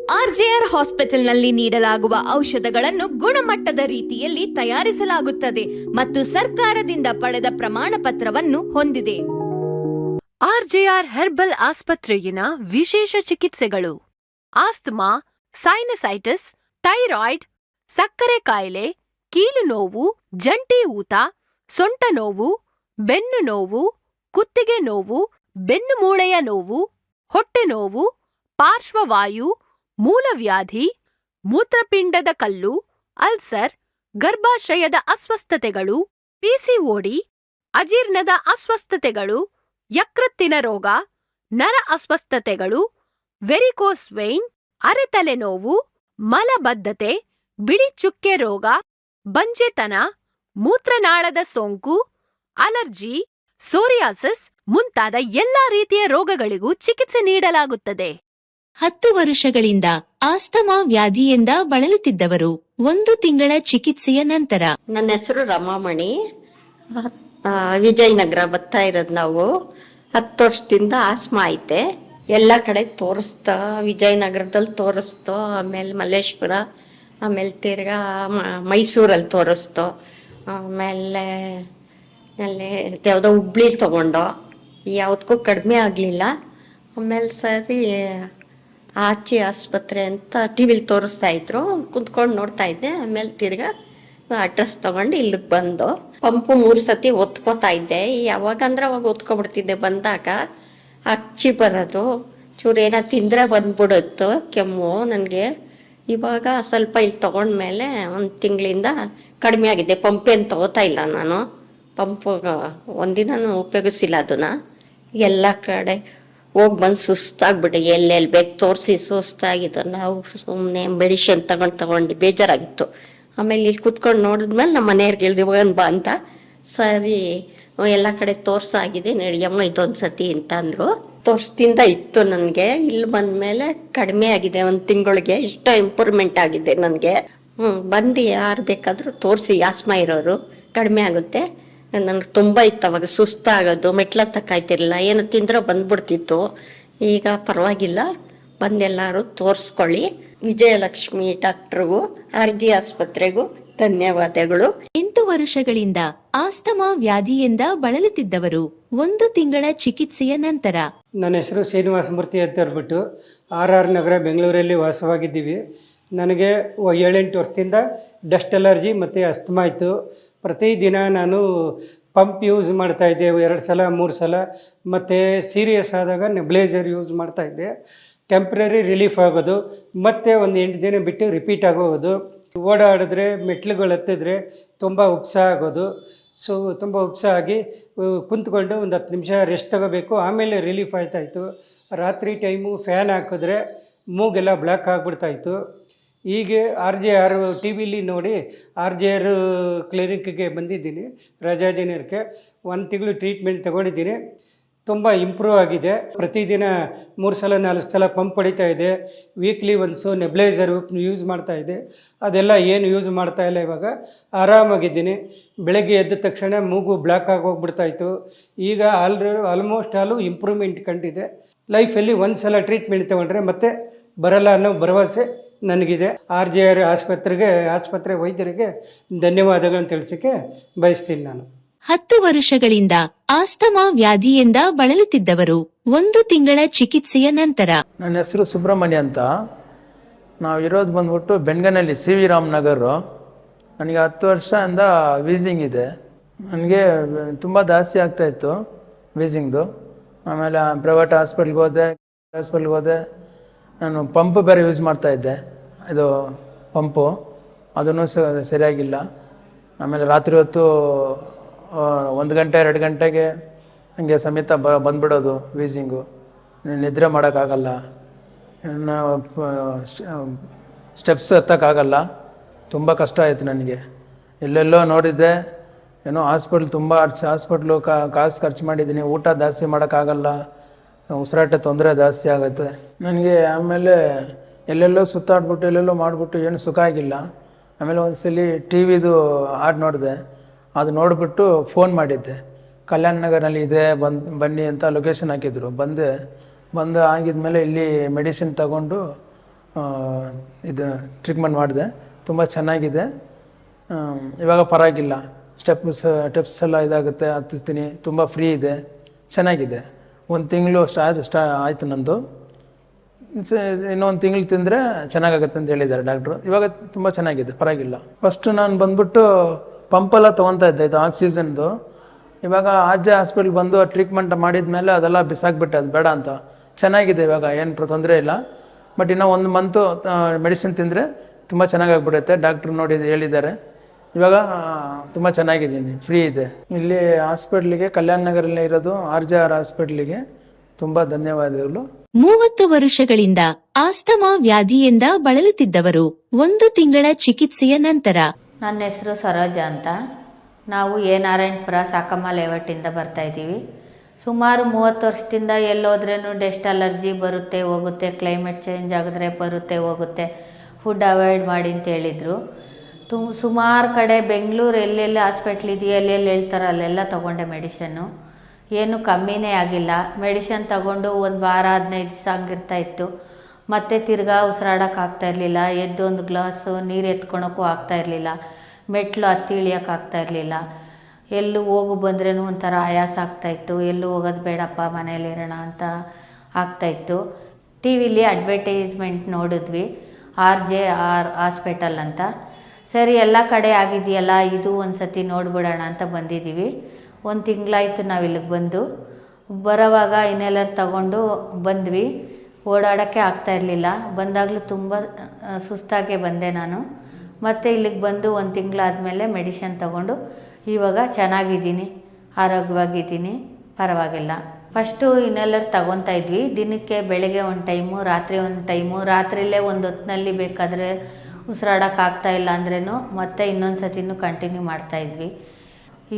ಆರ್ಜೆಆರ್ ಹಾಸ್ಪಿಟಲ್ನಲ್ಲಿ ನೀಡಲಾಗುವ ಔಷಧಗಳನ್ನು ಗುಣಮಟ್ಟದ ರೀತಿಯಲ್ಲಿ ತಯಾರಿಸಲಾಗುತ್ತದೆ ಮತ್ತು ಸರ್ಕಾರದಿಂದ ಪಡೆದ ಪ್ರಮಾಣ ಪತ್ರವನ್ನು ಹೊಂದಿದೆ. ಆರ್ಜೆಆರ್ ಹೆರ್ಬಲ್ ಆಸ್ಪತ್ರೆಯಿನ ವಿಶೇಷ ಚಿಕಿತ್ಸೆಗಳು ಆಸ್ತಮಾ ಸೈನಸೈಟಿಸ್ ಥೈರಾಯ್ಡ್ ಸಕ್ಕರೆ ಕಾಯಿಲೆ ಕೀಲು ನೋವು, ಜಂಟಿ ಊತ, ಸೊಂಟ ನೋವು, ಬೆನ್ನು ನೋವು, ಕುತ್ತಿಗೆ ನೋವು, ಬೆನ್ನು ಮೂಳೆಯ ನೋವು, ಹೊಟ್ಟೆ ನೋವು, ಪಾರ್ಶ್ವವಾಯು, ಮೂಲವ್ಯಾಧಿ, ಮೂತ್ರಪಿಂಡದ ಕಲ್ಲು, ಅಲ್ಸರ್, ಗರ್ಭಾಶಯದ ಅಸ್ವಸ್ಥತೆಗಳು ಪಿಸಿಒಡಿ ಅಜೀರ್ಣದ ಅಸ್ವಸ್ಥತೆಗಳು, ಯಕೃತ್ತಿನ ರೋಗ, ನರ ಅಸ್ವಸ್ಥತೆಗಳು, ವೆರಿಕೋಸ್ ಅರೆತಲೆ ನೋವು, ಮಲಬದ್ಧತೆ, ಬಿಳಿ ಚುಕ್ಕೆ ರೋಗ ಬಂಜೆತನ ಮೂತ್ರನಾಳದ ಸೋಂಕು ಅಲರ್ಜಿ ಸೋರಿಯಾಸಿಸ್ ಮುಂತಾದ ಎಲ್ಲಾ ರೀತಿಯ ರೋಗಗಳಿಗೂ ಚಿಕಿತ್ಸೆ ನೀಡಲಾಗುತ್ತದೆ. ಹತ್ತು ವರ್ಷಗಳಿಂದ ಆಸ್ತಮಾ ವ್ಯಾಧಿಯಿಂದ ಬಳಲುತ್ತಿದ್ದವರು ಒಂದು ತಿಂಗಳ ಚಿಕಿತ್ಸೆಯ ನಂತರ. ನನ್ನ ಹೆಸರು ರಮಾಮಣಿ. ಆ, ವಿಜಯನಗರ ಬರ್ತಾ ಇರೋದು ನಾವು. ಹತ್ತು ವರ್ಷದಿಂದ ಆಸ್ಮಾ ಐತೆ. ಎಲ್ಲ ಕಡೆ ತೋರಿಸ್ತಾ ವಿಜಯನಗರದಲ್ಲಿ ತೋರಿಸ್ತಾ ಆಮೇಲೆ ಮಲ್ಲೇಶ್ವರ ಆಮೇಲೆ ತಿರ್ಗಾ ಮೈಸೂರಲ್ಲಿ ತೋರಿಸ್ತು. ಆಮೇಲೆ ಅಲ್ಲಿ ಯಾವುದೋ ಹುಬ್ಳಿ ತೊಗೊಂಡೋ. ಯಾವುದಕ್ಕೂ ಕಡಿಮೆ ಆಗಲಿಲ್ಲ. ಆಮೇಲೆ ಸರಿ, ಆಚೆ ಆಸ್ಪತ್ರೆ ಅಂತ ಟಿ ವಿಲಿ ತೋರಿಸ್ತಾ ಇದ್ರು. ಕುಂತ್ಕೊಂಡು ನೋಡ್ತಾ ಇದ್ದೆ. ಆಮೇಲೆ ತಿರ್ಗಾ ಅಡ್ರೆಸ್ ತಗೊಂಡು ಇಲ್ಲಿಗೆ ಬಂದು. ಪಂಪು ಮೂರು ಸತಿ ಒತ್ಕೋತಾ ಇದ್ದೆ. ಯಾವಾಗಂದ್ರೆ ಅವಾಗ ಒತ್ಕೊಬಿಡ್ತಿದ್ದೆ ಬಂದಾಗ. ಅಚ್ಚಿ ಬರೋದು. ಚೂರು ಏನೋ ತಿಂದರೆ ಬಂದ್ಬಿಡುತ್ತು ಕೆಮ್ಮು ನನಗೆ. ಇವಾಗ ಸ್ವಲ್ಪ ಇಲ್ಲಿ ತಗೊಂಡ್ಮೇಲೆ ಒಂದು ತಿಂಗಳಿಂದ ಕಡಿಮೆ ಆಗಿದೆ. ಪಂಪೇನು ತಗೋತಾ ಇಲ್ಲ ನಾನು. ಪಂಪ್ ಒಂದಿನೂ ಉಪಯೋಗಿಸಿಲ್ಲ ಅದನ್ನು. ಎಲ್ಲ ಕಡೆ ಹೋಗಿ ಬಂದು ಸುಸ್ತಾಗ್ಬಿಟ್ಟು. ಎಲ್ಲೆಲ್ಲಿ ಬೇಕು ತೋರಿಸಿ ಸುಸ್ತಾಗಿದ್ದು ನಾವು ಸುಮ್ಮನೆ ಮೆಡಿಷನ್ ತಗೊಂಡು ತಗೊಂಡು ಬೇಜಾರಾಗಿತ್ತು. ಆಮೇಲೆ ಇಲ್ಲಿ ಕುತ್ಕೊಂಡು ನೋಡಿದ್ಮೇಲೆ ನಮ್ಮ ಮನೆಯವ್ರಿಗೆ ಹೋಗೋಣ ಬಾ ಅಂತ. ಸರಿ, ಎಲ್ಲ ಕಡೆ ತೋರ್ಸಾಗಿದೆ. ನಡಿಯಮ್ಮ ಇದೊಂದು ಸತಿ ಅಂತ ಅಂದರು ವರ್ಷದಿಂದ ಇತ್ತು ನನಗೆ. ಇಲ್ಲಿ ಬಂದಮೇಲೆ ಕಡಿಮೆ ಆಗಿದೆ, ಒಂದು ತಿಂಗಳಿಗೆ ಇಷ್ಟು ಇಂಪ್ರೂವ್ಮೆಂಟ್ ಆಗಿದೆ ನನಗೆ. ಹ್ಞೂ ಬಂದು ಯಾರು ಬೇಕಾದರೂ ತೋರಿಸಿ, ಆಸ್ಮಾ ಇರೋರು, ಕಡಿಮೆ ಆಗುತ್ತೆ. ನನಗೆ ತುಂಬ ಇತ್ತು ಅವಾಗ, ಸುಸ್ತಾಗೋದು ಮೆಟ್ಲ ತಕ್ಕಾಯ್ತಿರಲಿಲ್ಲ ಏನು ತಿಂದ್ರೂ ಬಂದ್ಬಿಡ್ತಿತ್ತು. ಈಗ ಪರವಾಗಿಲ್ಲ, ಬಂದೆಲ್ಲರೂ ತೋರಿಸ್ಕೊಳ್ಳಿ. ವಿಜಯಲಕ್ಷ್ಮಿ ಡಾಕ್ಟ್ರಿಗೂ, ಆರ್ ಜಿ ಆಸ್ಪತ್ರೆಗೂ ಧನ್ಯವಾದಗಳು. ಎಂಟು ವರ್ಷಗಳಿಂದ ಆಸ್ತಮಾ ವ್ಯಾಧಿಯಿಂದ ಬಳಲುತ್ತಿದ್ದವರು ಒಂದು ತಿಂಗಳ ಚಿಕಿತ್ಸೆಯ ನಂತರ. ನನ್ನ ಹೆಸರು ಶ್ರೀನಿವಾಸ ಮೂರ್ತಿ ಅಂತ ಹೇಳ್ಬಿಟ್ಟು ಆರ್ ಆರ್ ನಗರ ಬೆಂಗಳೂರಲ್ಲಿ ವಾಸವಾಗಿದ್ದೀವಿ. ನನಗೆ ಏಳೆಂಟು ವರ್ಷದಿಂದ ಡಸ್ಟ್ ಅಲರ್ಜಿ ಮತ್ತು ಅಸ್ತಮಾ ಇತ್ತು. ಪ್ರತಿದಿನ ನಾನು ಪಂಪ್ ಯೂಸ್ ಮಾಡ್ತಾಯಿದ್ದೆ ಎರಡು ಸಲ ಮೂರು ಸಲ ಮತ್ತು ಸೀರಿಯಸ್ ಆದಾಗ ನೆಬ್ಲೇಜರ್ ಯೂಸ್ ಮಾಡ್ತಾಯಿದ್ದೆ ಟೆಂಪ್ರರಿ ರಿಲೀಫ್ ಆಗೋದು ಮತ್ತೆ ಒಂದು ಎಂಟು ದಿನ ಬಿಟ್ಟು ರಿಪೀಟ್ ಆಗೋದು. ಓಡಾಡಿದ್ರೆ ಮೆಟ್ಲುಗಳು ಹತ್ತಿದ್ರೆ ತುಂಬ ಉತ್ಸಾಹ ಆಗೋದು. ಸೊ ತುಂಬ ಉತ್ಸಾಹ ಆಗಿ ಕುಂತ್ಕೊಂಡು ಒಂದು ಹತ್ತು ನಿಮಿಷ ರೆಸ್ಟ್ ತಗೋಬೇಕು. ಆಮೇಲೆ ರಿಲೀಫ್ ಆಯ್ತಾಯಿತ್ತು ರಾತ್ರಿ ಟೈಮು ಫ್ಯಾನ್ ಹಾಕಿದ್ರೆ ಮೂಗೆಲ್ಲ ಬ್ಲಾಕ್ ಆಗಿಬಿಡ್ತಾಯಿತ್ತು ಈಗ ಆರ್ ಜೆ ಆರ್ ಟಿ ವಿಲಿ ನೋಡಿ, ಆರ್ ಜೆ ಆರ್ ಕ್ಲಿನಿಕ್ಗೆ ಬಂದಿದ್ದೀನಿ ರಜಾದಿನಕ್ಕೆ ಒಂದು ತಿಂಗಳು ಟ್ರೀಟ್ಮೆಂಟ್ ತಗೊಂಡಿದ್ದೀನಿ. ತುಂಬ ಇಂಪ್ರೂವ್ ಆಗಿದೆ. ಪ್ರತಿದಿನ ಮೂರು ಸಲ, ನಾಲ್ಕು ಸಲ ಪಂಪ್ ಹೊಡಿತಾ ಇದೆ. ವೀಕ್ಲಿ ಒನ್ಸು ನೆಬ್ಲೈಸರು ಯೂಸ್ ಮಾಡ್ತಾ ಇದೆ. ಅದೆಲ್ಲ ಏನು ಯೂಸ್ ಮಾಡ್ತಾ ಇಲ್ಲ ಇವಾಗ. ಆರಾಮಾಗಿದ್ದೀನಿ. ಬೆಳಗ್ಗೆ ಎದ್ದ ತಕ್ಷಣ ಮೂಗು ಬ್ಲ್ಯಾಕ್ ಆಗಿ ಹೋಗ್ಬಿಡ್ತಾಯಿತ್ತು ಈಗ ಆಲ್ರೆ ಆಲ್ಮೋಸ್ಟ್ ಆಲು ಇಂಪ್ರೂವ್ಮೆಂಟ್ ಕಂಡಿದೆ. ಲೈಫಲ್ಲಿ ಒಂದು ಸಲ ಟ್ರೀಟ್ಮೆಂಟ್ ತೊಗೊಂಡ್ರೆ ಮತ್ತೆ ಬರಲ್ಲ ಅನ್ನೋ ಭರವಸೆ ನನಗಿದೆ. ಆರ್ ಜೆ ಆರ್ ಆಸ್ಪತ್ರೆಗೆ, ಆಸ್ಪತ್ರೆ ವೈದ್ಯರಿಗೆ ಧನ್ಯವಾದಗಳನ್ನು ತಿಳಿಸೋಕ್ಕೆ ಬಯಸ್ತೀನಿ ನಾನು. ಹತ್ತು ವರ್ಷಗಳಿಂದ ಆಸ್ತಮಾ ವ್ಯಾಧಿಯಿಂದ ಬಳಲುತ್ತಿದ್ದವರು ಒಂದು ತಿಂಗಳ ಚಿಕಿತ್ಸೆಯ ನಂತರ. ನನ್ನ ಹೆಸರು ಸುಬ್ರಹ್ಮಣ್ಯ ಅಂತ. ನಾವು ಇರೋದು ಬಂದ್ಬಿಟ್ಟು ಬೆನ್ಗನಲ್ಲಿ ಸಿ ವಿ ರಾಮನಗರ್. ನನಗೆ ಹತ್ತು ವರ್ಷದಿಂದ ವೀಸಿಂಗ್ ಇದೆ. ನನಗೆ ತುಂಬ ಜಾಸ್ತಿ ಆಗ್ತಾಯಿತ್ತು ವೀಸಿಂಗ್ದು. ಆಮೇಲೆ ಪ್ರೈವೇಟ್ ಹಾಸ್ಪಿಟ್ಲ್ಗೆ ಹೋದೆ ಹಾಸ್ಪಿಟ್ಲ್ಗೆ ಹೋದೆ. ನಾನು ಪಂಪ್ ಬೇರೆ ಯೂಸ್ ಮಾಡ್ತಾ ಇದ್ದೆ. ಇದು ಪಂಪು. ಅದನ್ನು ಸರಿಯಾಗಿಲ್ಲ. ಆಮೇಲೆ ರಾತ್ರಿ ಹೊತ್ತು ಒಂದು ಗಂಟೆ, ಎರಡು ಗಂಟೆಗೆ ಹಂಗೆ ಸಮೇತ ಬ, ಬಂದ್ಬಿಡೋದು ವೀಸಿಂಗು. ನಿದ್ರೆ ಮಾಡೋಕ್ಕಾಗಲ್ಲ. ಸ್ಟೆಪ್ಸ್ ಎತ್ತಕ್ಕಾಗಲ್ಲ. ತುಂಬ ಕಷ್ಟ ಆಯಿತು ನನಗೆ. ಎಲ್ಲೆಲ್ಲೋ ನೋಡಿದ್ದೆ, ಏನೋ ಹಾಸ್ಪಿಟ್ಲ್ ತುಂಬ ಹಾಸ್ಪಿಟ್ಲು ಕಾಸು ಖರ್ಚು ಮಾಡಿದ್ದೀನಿ, ಊಟ ಜಾಸ್ತಿ ಮಾಡೋಕ್ಕಾಗಲ್ಲ, ಉಸಿರಾಟ ತೊಂದರೆ ಜಾಸ್ತಿ ಆಗುತ್ತೆ. ನನಗೆ ಆಮೇಲೆ ಎಲ್ಲೆಲ್ಲೋ ಸುತ್ತಾಡ್ಬಿಟ್ಟು, ಎಲ್ಲೆಲ್ಲೋ ಮಾಡಿಬಿಟ್ಟು ಏನು ಸುಖ ಆಗಿಲ್ಲ. ಆಮೇಲೆ ಒಂದು ಸಲ ಟಿ ವಿದು ಆಡ್ ನೋಡಿದೆ. ಅದು ನೋಡಿಬಿಟ್ಟು ಫೋನ್ ಮಾಡಿದ್ದೆ. ಕಲ್ಯಾಣ ನಗರಲ್ಲಿ ಇದೆ, ಬಂದು, ಬನ್ನಿ ಅಂತ ಲೊಕೇಶನ್ ಹಾಕಿದ್ರು. ಬಂದೆ, ಬಂದು ಆಗಿದ್ಮೇಲೆ ಇಲ್ಲಿ ಮೆಡಿಸಿನ್ ತಗೊಂಡು ಇದು ಟ್ರೀಟ್ಮೆಂಟ್ ಮಾಡಿದೆ. ತುಂಬ ಚೆನ್ನಾಗಿದೆ. ಇವಾಗ ಪರವಾಗಿಲ್ಲ. ಸ್ಟೆಪ್ಸ್ ಸ್ಟೆಪ್ಸ್ ಎಲ್ಲ ಇದಾಗುತ್ತೆ, ಹತ್ತಿಸ್ತೀನಿ. ತುಂಬ ಫ್ರೀ ಇದೆ. ಚೆನ್ನಾಗಿದೆ. ಒಂದು ತಿಂಗಳು ಸ್ಟಾ ಸ್ಟಾ ಆಯಿತು ನಂದು. ಇನ್ನೊಂದು ತಿಂಗಳು ತಿಂದರೆ ಚೆನ್ನಾಗಾಗುತ್ತೆ ಅಂತ ಹೇಳಿದ್ದಾರೆ ಡಾಕ್ಟ್ರು. ಇವಾಗ ತುಂಬ ಚೆನ್ನಾಗಿದೆ, ಪರವಾಗಿಲ್ಲ. ಫಸ್ಟು ನಾನು ಬಂದ್ಬಿಟ್ಟು ಪಂಪೆಲ್ಲ ತೊಗೊತಾ ಇದು ಆಕ್ಸಿಜನ್ದು ಇವಾಗ ಆಜೆ ಹಾಸ್ಪಿಟ್ಲ್ ಬಂದು ಟ್ರೀಟ್ಮೆಂಟ್ ಮಾಡಿದ ಮೇಲೆ ಅದೆಲ್ಲ ಬಿಸಾಕ್ಬಿಟ್ಟೆ, ಅದು ಬೇಡ ಅಂತ. ಚೆನ್ನಾಗಿದೆ ಇವಾಗ, ಏನು ತೊಂದರೆ ಇಲ್ಲ. ಬಟ್ ಇನ್ನೂ ಒಂದು ಮಂತು ಮೆಡಿಸಿನ್ ತಿಂದರೆ ತುಂಬ ಚೆನ್ನಾಗಾಗ್ಬಿಡುತ್ತೆ. ಡಾಕ್ಟ್ರು ನೋಡಿ ಹೇಳಿದ್ದಾರೆ. ಇವಾಗ ತುಂಬ ಚೆನ್ನಾಗಿದ್ದೀನಿ ಫ್ರೀ ಇದೆ. ಇಲ್ಲಿ ಹಾಸ್ಪಿಟ್ಲಿಗೆ ಕಲ್ಯಾಣ ನಗರಲ್ಲೇ ಇರೋದು ಆರ್ ಜೆ ಆರ್ ಹಾಸ್ಪಿಟ್ಲಿಗೆ ತುಂಬ ಧನ್ಯವಾದಗಳು. ಮೂವತ್ತು ವರ್ಷಗಳಿಂದ ಆಸ್ತಮಾ ವ್ಯಾಧಿಯಿಂದ ಬಳಲುತ್ತಿದ್ದವರು ಒಂದು ತಿಂಗಳ ಚಿಕಿತ್ಸೆಯ ನಂತರ ನನ್ನ ಹೆಸರು ಸರೋಜ ಅಂತ. ನಾವು ಎ. ನಾರಾಯಣಪುರ ಸಾಕಮ್ಮ ಲೇಔಟಿಂದ ಬರ್ತಾ ಇದ್ದೀವಿ. ಸುಮಾರು ಮೂವತ್ತು ವರ್ಷದಿಂದ ಎಲ್ಲೋದ್ರೂ ಡೆಸ್ಟ್ ಅಲರ್ಜಿ ಬರುತ್ತೆ, ಹೋಗುತ್ತೆ, ಕ್ಲೈಮೇಟ್ ಚೇಂಜ್ ಆಗಿದ್ರೆ ಬರುತ್ತೆ, ಹೋಗುತ್ತೆ. ಫುಡ್ ಅವಾಯ್ಡ್ ಮಾಡಿ ಅಂತ ಹೇಳಿದರು. ತು, ಸುಮಾರು ಕಡೆ ಬೆಂಗಳೂರು ಎಲ್ಲೆಲ್ಲಿ ಹಾಸ್ಪಿಟ್ಲ್ ಇದೆಯೋ ಎಲ್ಲೆಲ್ಲಿ ಹೇಳ್ತಾರೋ, ಅಲ್ಲೆಲ್ಲ ತೊಗೊಂಡೆ ಮೆಡಿಷನ್ನು. ಏನು ಕಮ್ಮಿನೇ ಆಗಿಲ್ಲ. ಮೆಡಿಷನ್ ತಗೊಂಡು ಒಂದು ವಾರ, ಹದಿನೈದು ದಿವಸ ಹಂಗಿರ್ತಾ ಇತ್ತು. ಮತ್ತೆ ತಿರ್ಗಾ ಉಸಿರಾಡೋಕೆ ಆಗ್ತಾ ಇರಲಿಲ್ಲ. ಎದ್ದೊಂದು ಗ್ಲಾಸು ನೀರು ಎತ್ಕೊಳಕ್ಕೂ ಆಗ್ತಾ ಇರಲಿಲ್ಲ. ಮೆಟ್ಲು ಹತ್ತಿ ಆಗ್ತಾ ಇರಲಿಲ್ಲ. ಎಲ್ಲೂ ಹೋಗು ಬಂದ್ರೂ ಒಂಥರ ಆಯಾಸ ಆಗ್ತಾಯಿತ್ತು ಎಲ್ಲೂ ಹೋಗೋದು ಬೇಡಪ್ಪ ಮನೇಲಿರೋಣ ಅಂತ ಆಗ್ತಾಯಿತ್ತು ಟಿ ವಿಲಿ ಅಡ್ವರ್ಟೈಸ್ಮೆಂಟ್ ನೋಡಿದ್ವಿ. ಆರ್ ಜೆ ಆರ್ ಹಾಸ್ಪಿಟಲ್ ಅಂತ. ಸರಿ, ಎಲ್ಲ ಕಡೆ ಆಗಿದೆಯಲ್ಲ, ಇದು ಒಂದು ಸತಿ ನೋಡ್ಬಿಡೋಣ ಅಂತ ಬಂದಿದ್ದೀವಿ. ಒಂದು ತಿಂಗಳಾಯಿತು ನಾವು ಇಲ್ಲಿಗೆ ಬಂದು. ಬರೋವಾಗ ಇನ್ನೆಲ್ಲರೂ ತಗೊಂಡು ಬಂದ್ವಿ. ಓಡಾಡೋಕ್ಕೆ ಆಗ್ತಾ ಇರಲಿಲ್ಲ. ಬಂದಾಗಲೂ ತುಂಬ ಸುಸ್ತಾಗೆ ಬಂದೆ ನಾನು. ಮತ್ತು ಇಲ್ಲಿಗೆ ಬಂದು ಒಂದು ತಿಂಗಳಾದಮೇಲೆ ಮೆಡಿಷನ್ ತಗೊಂಡು ಇವಾಗ ಚೆನ್ನಾಗಿದ್ದೀನಿ, ಆರೋಗ್ಯವಾಗಿದ್ದೀನಿ, ಪರವಾಗಿಲ್ಲ. ಫಸ್ಟು ಇನ್ನೆಲ್ಲರು ತಗೊತಾ ಇದ್ವಿ. ದಿನಕ್ಕೆ ಬೆಳಗ್ಗೆ ಒಂದು ಟೈಮು, ರಾತ್ರಿ ಒಂದು ಟೈಮು, ರಾತ್ರಿಲೇ ಒಂದು ಹೊತ್ತಿನಲ್ಲಿ ಬೇಕಾದರೆ ಉಸಿರಾಡೋಕ್ಕಾಗ್ತಾ ಇಲ್ಲ ಅಂದ್ರೂ ಮತ್ತೆ ಇನ್ನೊಂದು ಸತಿನೂ ಕಂಟಿನ್ಯೂ ಮಾಡ್ತಾಯಿದ್ವಿ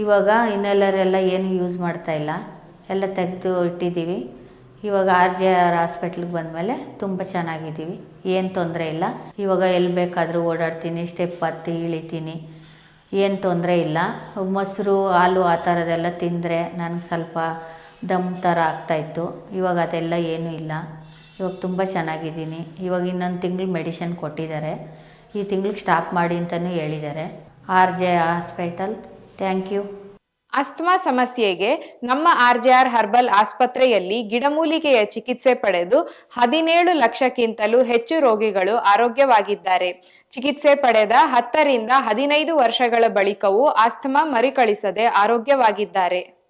ಇವಾಗ ಇನ್ನೆಲ್ಲರೆಲ್ಲ ಏನು ಯೂಸ್ ಮಾಡ್ತಾ ಇಲ್ಲ. ಎಲ್ಲ ತೆಗೆದು ಇಟ್ಟಿದ್ದೀವಿ. ಇವಾಗ ಆರ್ ಜೆ ಆರ್ ಹಾಸ್ಪಿಟ್ಲಿಗೆ ಬಂದಮೇಲೆ ತುಂಬ ಚೆನ್ನಾಗಿದ್ದೀವಿ. ಏನು ತೊಂದರೆ ಇಲ್ಲ. ಇವಾಗ ಎಲ್ಲಿ ಬೇಕಾದರೂ ಓಡಾಡ್ತೀನಿ ಸ್ಟೆಪ್ ಹತ್ತಿ ಇಳಿತೀನಿ. ಏನು ತೊಂದರೆ ಇಲ್ಲ. ಮೊಸರು, ಹಾಲು ಆ ಥರದ್ದೆಲ್ಲ ತಿಂದರೆ ನನಗೆ ಸ್ವಲ್ಪ ದಮ್ ಥರ ಆಗ್ತಾಯಿತ್ತು ಇವಾಗ ಅದೆಲ್ಲ ಏನೂ ಇಲ್ಲ. ಇವಾಗ ತುಂಬ ಚೆನ್ನಾಗಿದ್ದೀನಿ. ಇವಾಗ ಇನ್ನೊಂದು ತಿಂಗಳು ಮೆಡಿಷನ್ ಕೊಟ್ಟಿದ್ದಾರೆ. ಈ ತಿಂಗ್ಳಿಗೆ ಸ್ಟಾಪ್ ಮಾಡಿ ಅಂತಲೂ ಹೇಳಿದ್ದಾರೆ. R J hospital thank you asthma ಸಮಸ್ಯೆಗೆ ನಮ್ಮ ಆರ್ ಜೆ ಹರ್ಬಲ್ ಆಸ್ಪತ್ರೆಯಲ್ಲಿ ಗಿಡಮೂಲಿಕೆಯ ಚಿಕಿತ್ಸೆ ಪಡೆದು ಹದಿನೇಳು ಲಕ್ಷಕ್ಕಿಂತಲೂ ಹೆಚ್ಚು ರೋಗಿಗಳು ಆರೋಗ್ಯವಾಗಿದ್ದಾರೆ. ಚಿಕಿತ್ಸೆ ಪಡೆದ ಹತ್ತರಿಂದ ಹದಿನೈದು ವರ್ಷಗಳ ಬಳಿಕವೂ ಆಸ್ತಮಾ ಮರುಕಳಿಸದೆ ಆರೋಗ್ಯವಾಗಿದ್ದಾರೆ.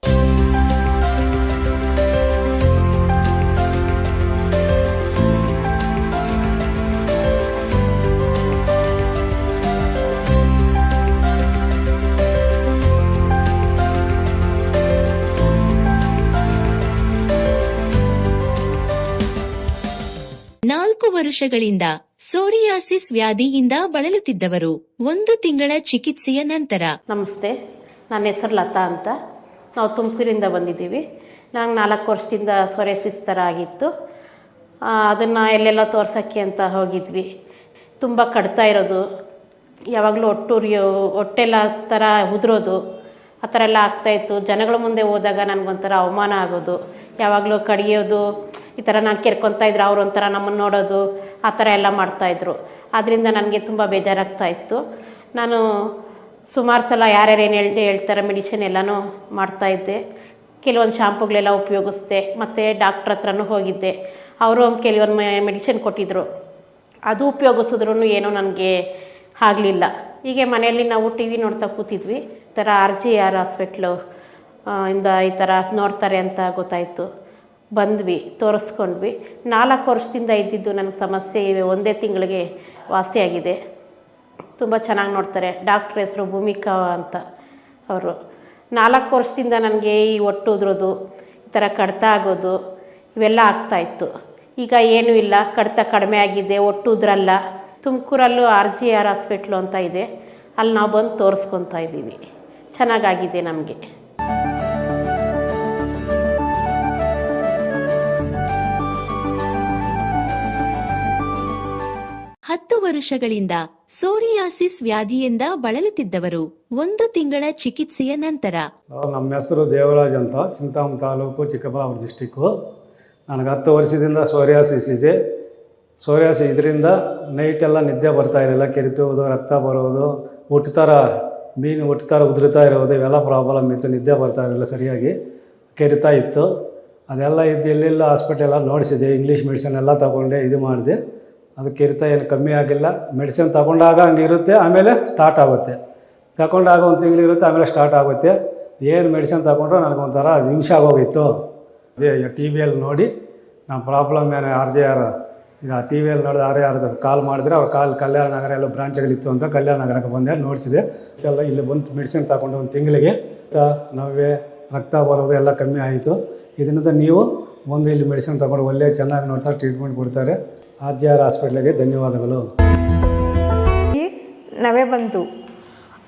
ನಾಲ್ಕು ವರ್ಷಗಳಿಂದ ಸೋರಿಯಾಸಿಸ್ ವ್ಯಾಧಿಯಿಂದ ಬಳಲುತ್ತಿದ್ದವರು ಒಂದು ತಿಂಗಳ ಚಿಕಿತ್ಸೆಯ ನಂತರ. ನಮಸ್ತೆ, ನನ್ನ ಹೆಸರು ಲತಾ ಅಂತ. ನಾವು ತುಮಕೂರಿಂದ ಬಂದಿದ್ದೀವಿ. ನಂಗೆ ನಾಲ್ಕು ವರ್ಷದಿಂದ ಸೊರೆಸಿಸ್ ಥರ ಆಗಿತ್ತು ಅದನ್ನು ಎಲ್ಲೆಲ್ಲ ತೋರ್ಸೋಕ್ಕೆ ಅಂತ ಹೋಗಿದ್ವಿ. ತುಂಬ ಕಡ್ತಾ ಇರೋದು. ಯಾವಾಗಲೂ ಒಟ್ಟುರಿಯೋ ಹೊಟ್ಟೆಲ್ಲ ಥರ ಉದುರೋದು. ಆ ಥರ ಎಲ್ಲ ಆಗ್ತಾಯಿತ್ತು ಜನಗಳ ಮುಂದೆ ಹೋದಾಗ ನನಗೊಂಥರ ಅವಮಾನ ಆಗೋದು. ಯಾವಾಗಲೂ ಕಡಿಯೋದು. ಈ ಥರ ನಾನು ಕೆರ್ಕೊತಾ ಇದ್ರು, ಅವ್ರು ಒಂಥರ ನಮ್ಮನ್ನು ನೋಡೋದು, ಆ ಥರ ಎಲ್ಲ ಮಾಡ್ತಾಯಿದ್ರು ಆದ್ದರಿಂದ ನನಗೆ ತುಂಬ ಬೇಜಾರಾಗ್ತಾ ಇತ್ತು. ನಾನು ಸುಮಾರು ಸಲ ಯಾರ್ಯಾರು ಏನು ಹೇಳ್ದೆ ಹೇಳ್ತಾರೆ ಮೆಡಿಷನ್ ಎಲ್ಲನೂ ಮಾಡ್ತಾಯಿದ್ದೆ ಕೆಲವೊಂದು ಶಾಂಪುಗಳೆಲ್ಲ ಉಪಯೋಗಿಸ್ದೆ, ಮತ್ತು ಡಾಕ್ಟ್ರ್ ಹತ್ರನೂ ಹೋಗಿದ್ದೆ. ಅವರು ಕೆಲವೊಂದು ಮೆಡಿಷನ್ ಕೊಟ್ಟಿದ್ದರು ಅದು ಉಪಯೋಗಿಸಿದ್ರೂ ಏನೂ ನನಗೆ ಆಗಲಿಲ್ಲ. ಹೀಗೆ ಮನೆಯಲ್ಲಿ ನಾವು ಟಿ ವಿ ನೋಡ್ತಾ ಕೂತಿದ್ವಿ. ಈ ಥರ ಆರ್ ಜಿ ಆರ್ ಹಾಸ್ಪಿಟ್ಲು ಇಂದ ಈ ಥರ ನೋಡ್ತಾರೆ ಅಂತ ಗೊತ್ತಾಯಿತು. ಬಂದ್ವಿ, ತೋರಿಸ್ಕೊಂಡ್ವಿ. ನಾಲ್ಕು ವರ್ಷದಿಂದ ಇದ್ದಿದ್ದು ನನಗೆ ಸಮಸ್ಯೆ ಇವೆ, ಒಂದೇ ತಿಂಗಳಿಗೆ ವಾಸಿಯಾಗಿದೆ ತುಂಬ ಚೆನ್ನಾಗಿ ನೋಡ್ತಾರೆ, ಡಾಕ್ಟ್ರ್ ಹೆಸರು ಭೂಮಿಕಾ ಅಂತ ಅವರು. ನಾಲ್ಕು ವರ್ಷದಿಂದ ನನಗೆ ಈ ಒಟ್ಟುದ್ರೋದು ಉದ್ರೋದು, ಈ ಥರ ಕಡಿತ ಆಗೋದು, ಇವೆಲ್ಲ ಆಗ್ತಾಯಿತ್ತು ಈಗ ಏನೂ ಇಲ್ಲ, ಕಡಿತ ಕಡಿಮೆ ಆಗಿದೆ ಒಟ್ಟು ಉದ್ರಲ್ಲ. ತುಮಕೂರಲ್ಲೂ ಆರ್ ಜಿ ಆರ್ ಹಾಸ್ಪಿಟ್ಲು ಅಂತ ಇದೆ. ಅಲ್ಲಿ ನಾವು ಬಂದು ತೋರಿಸ್ಕೊತಾ ಇದ್ದೀವಿ. ಚೆನ್ನಾಗಾಗಿದೆ ನಮಗೆ. ವರ್ಷಗಳಿಂದ ಸೋರಿಯಾಸಿಸ್ ವ್ಯಾಧಿಯಿಂದ ಬಳಲುತ್ತಿದ್ದವರು ಒಂದು ತಿಂಗಳ ಚಿಕಿತ್ಸೆಯ ನಂತರ. ನಮ್ಮ ಹೆಸರು ದೇವರಾಜ್ ಅಂತ ಚಿಂತಾಮ ತಾಲೂಕು, ಚಿಕ್ಕಬಳ್ಳಾಪುರ ಡಿಸ್ಟಿಕ್ಕು. ನನಗೆ ಹತ್ತು ವರ್ಷದಿಂದ ಸೋರಿಯಾಸಿಸ್ ಇದೆ. ಸೋರಿಯಾಸಿಸ್ ಇದರಿಂದ ನೈಟೆಲ್ಲ ನಿದ್ದೆ ಬರ್ತಾ ಇರಲಿಲ್ಲ ಕೆರೆತುವುದು ರಕ್ತ ಬರೋದು, ಒಟ್ಟು ಥರ ಮೀನು, ಒಟ್ಟು ಥರ ಉದುರುತ್ತಾ ಇರೋದು, ಇವೆಲ್ಲ ಪ್ರಾಬ್ಲಮ್ ಇತ್ತು, ನಿದ್ದೆ ಬರ್ತಾ ಇರಲಿಲ್ಲ ಸರಿಯಾಗಿ. ಕೆರಿತಾ ಇತ್ತು. ಅದೆಲ್ಲ ಇದ್ದು ಎಲ್ಲೆಲ್ಲ ಹಾಸ್ಪಿಟಲ್ ನೋಡಿಸಿದೆ ಇಂಗ್ಲೀಷ್ ಮೆಡಿಸಿನ್ ಎಲ್ಲ ತಗೊಂಡೆ, ಇದು ಮಾಡಿದೆ. ಅದು ಕೆರಿತ ಏನು ಕಮ್ಮಿ ಆಗಿಲ್ಲ. ಮೆಡಿಸಿನ್ ತಗೊಂಡಾಗ ಹಂಗೆ ಇರುತ್ತೆ, ಆಮೇಲೆ ಸ್ಟಾರ್ಟ್ ಆಗುತ್ತೆ. ತಗೊಂಡಾಗ ಒಂದು ತಿಂಗಳು ಇರುತ್ತೆ, ಆಮೇಲೆ ಸ್ಟಾರ್ಟ್ ಆಗುತ್ತೆ. ಏನು ಮೆಡಿಸಿನ್ ತಗೊಂಡ್ರೆ ನನಗೊಂಥರ ಹಿಂಸೆ ಆಗೋಗಿತ್ತು. ಅದೇ ಟಿ ವಿಯಲ್ಲಿ ನೋಡಿ ನಮ್ಮ ಪ್ರಾಬ್ಲಮ್ ಏನು, ಆರ್ ಜೆ ಆರ್. ಈಗ ಟಿ ವಿಯಲ್ಲಿ ನೋಡಿದ ಆರ್ ಆರ್ ಕಾಲ್ ಮಾಡಿದ್ರೆ, ಅವ್ರು ಕಾಲ್ ಕಲ್ಯಾಣ ನಗರ ಎಲ್ಲ ಬ್ರಾಂಚ್ಗಳಿತ್ತು ಅಂತ ಕಲ್ಯಾಣ ನಗರಕ್ಕೆ ಬಂದೆ, ನೋಡಿಸಿದೆ. ಎಲ್ಲ ಇಲ್ಲಿ ಬಂದು ಮೆಡಿಸಿನ್ ತಗೊಂಡು ಒಂದು ತಿಂಗಳಿಗೆ ನಮಗೆ ರಕ್ತ ಬರೋದು ಎಲ್ಲ ಕಮ್ಮಿ ಆಯಿತು. ಇದರಿಂದ ನೀವು ಒಂದು ಇಲ್ಲಿ ಮೆಡಿಸಿನ್ ತಗೊಂಡು ಒಳ್ಳೆ ಚೆನ್ನಾಗಿ ನೋಡ್ತಾರೆ ಟ್ರೀಟ್ಮೆಂಟ್ ಕೊಡ್ತಾರೆ. ಆರ್ ಜಿ ಆರ್ ಹಾಸ್ಪಿಟ್ಲಿಗೆ ಧನ್ಯವಾದಗಳು. ನವೆ ಬಂತು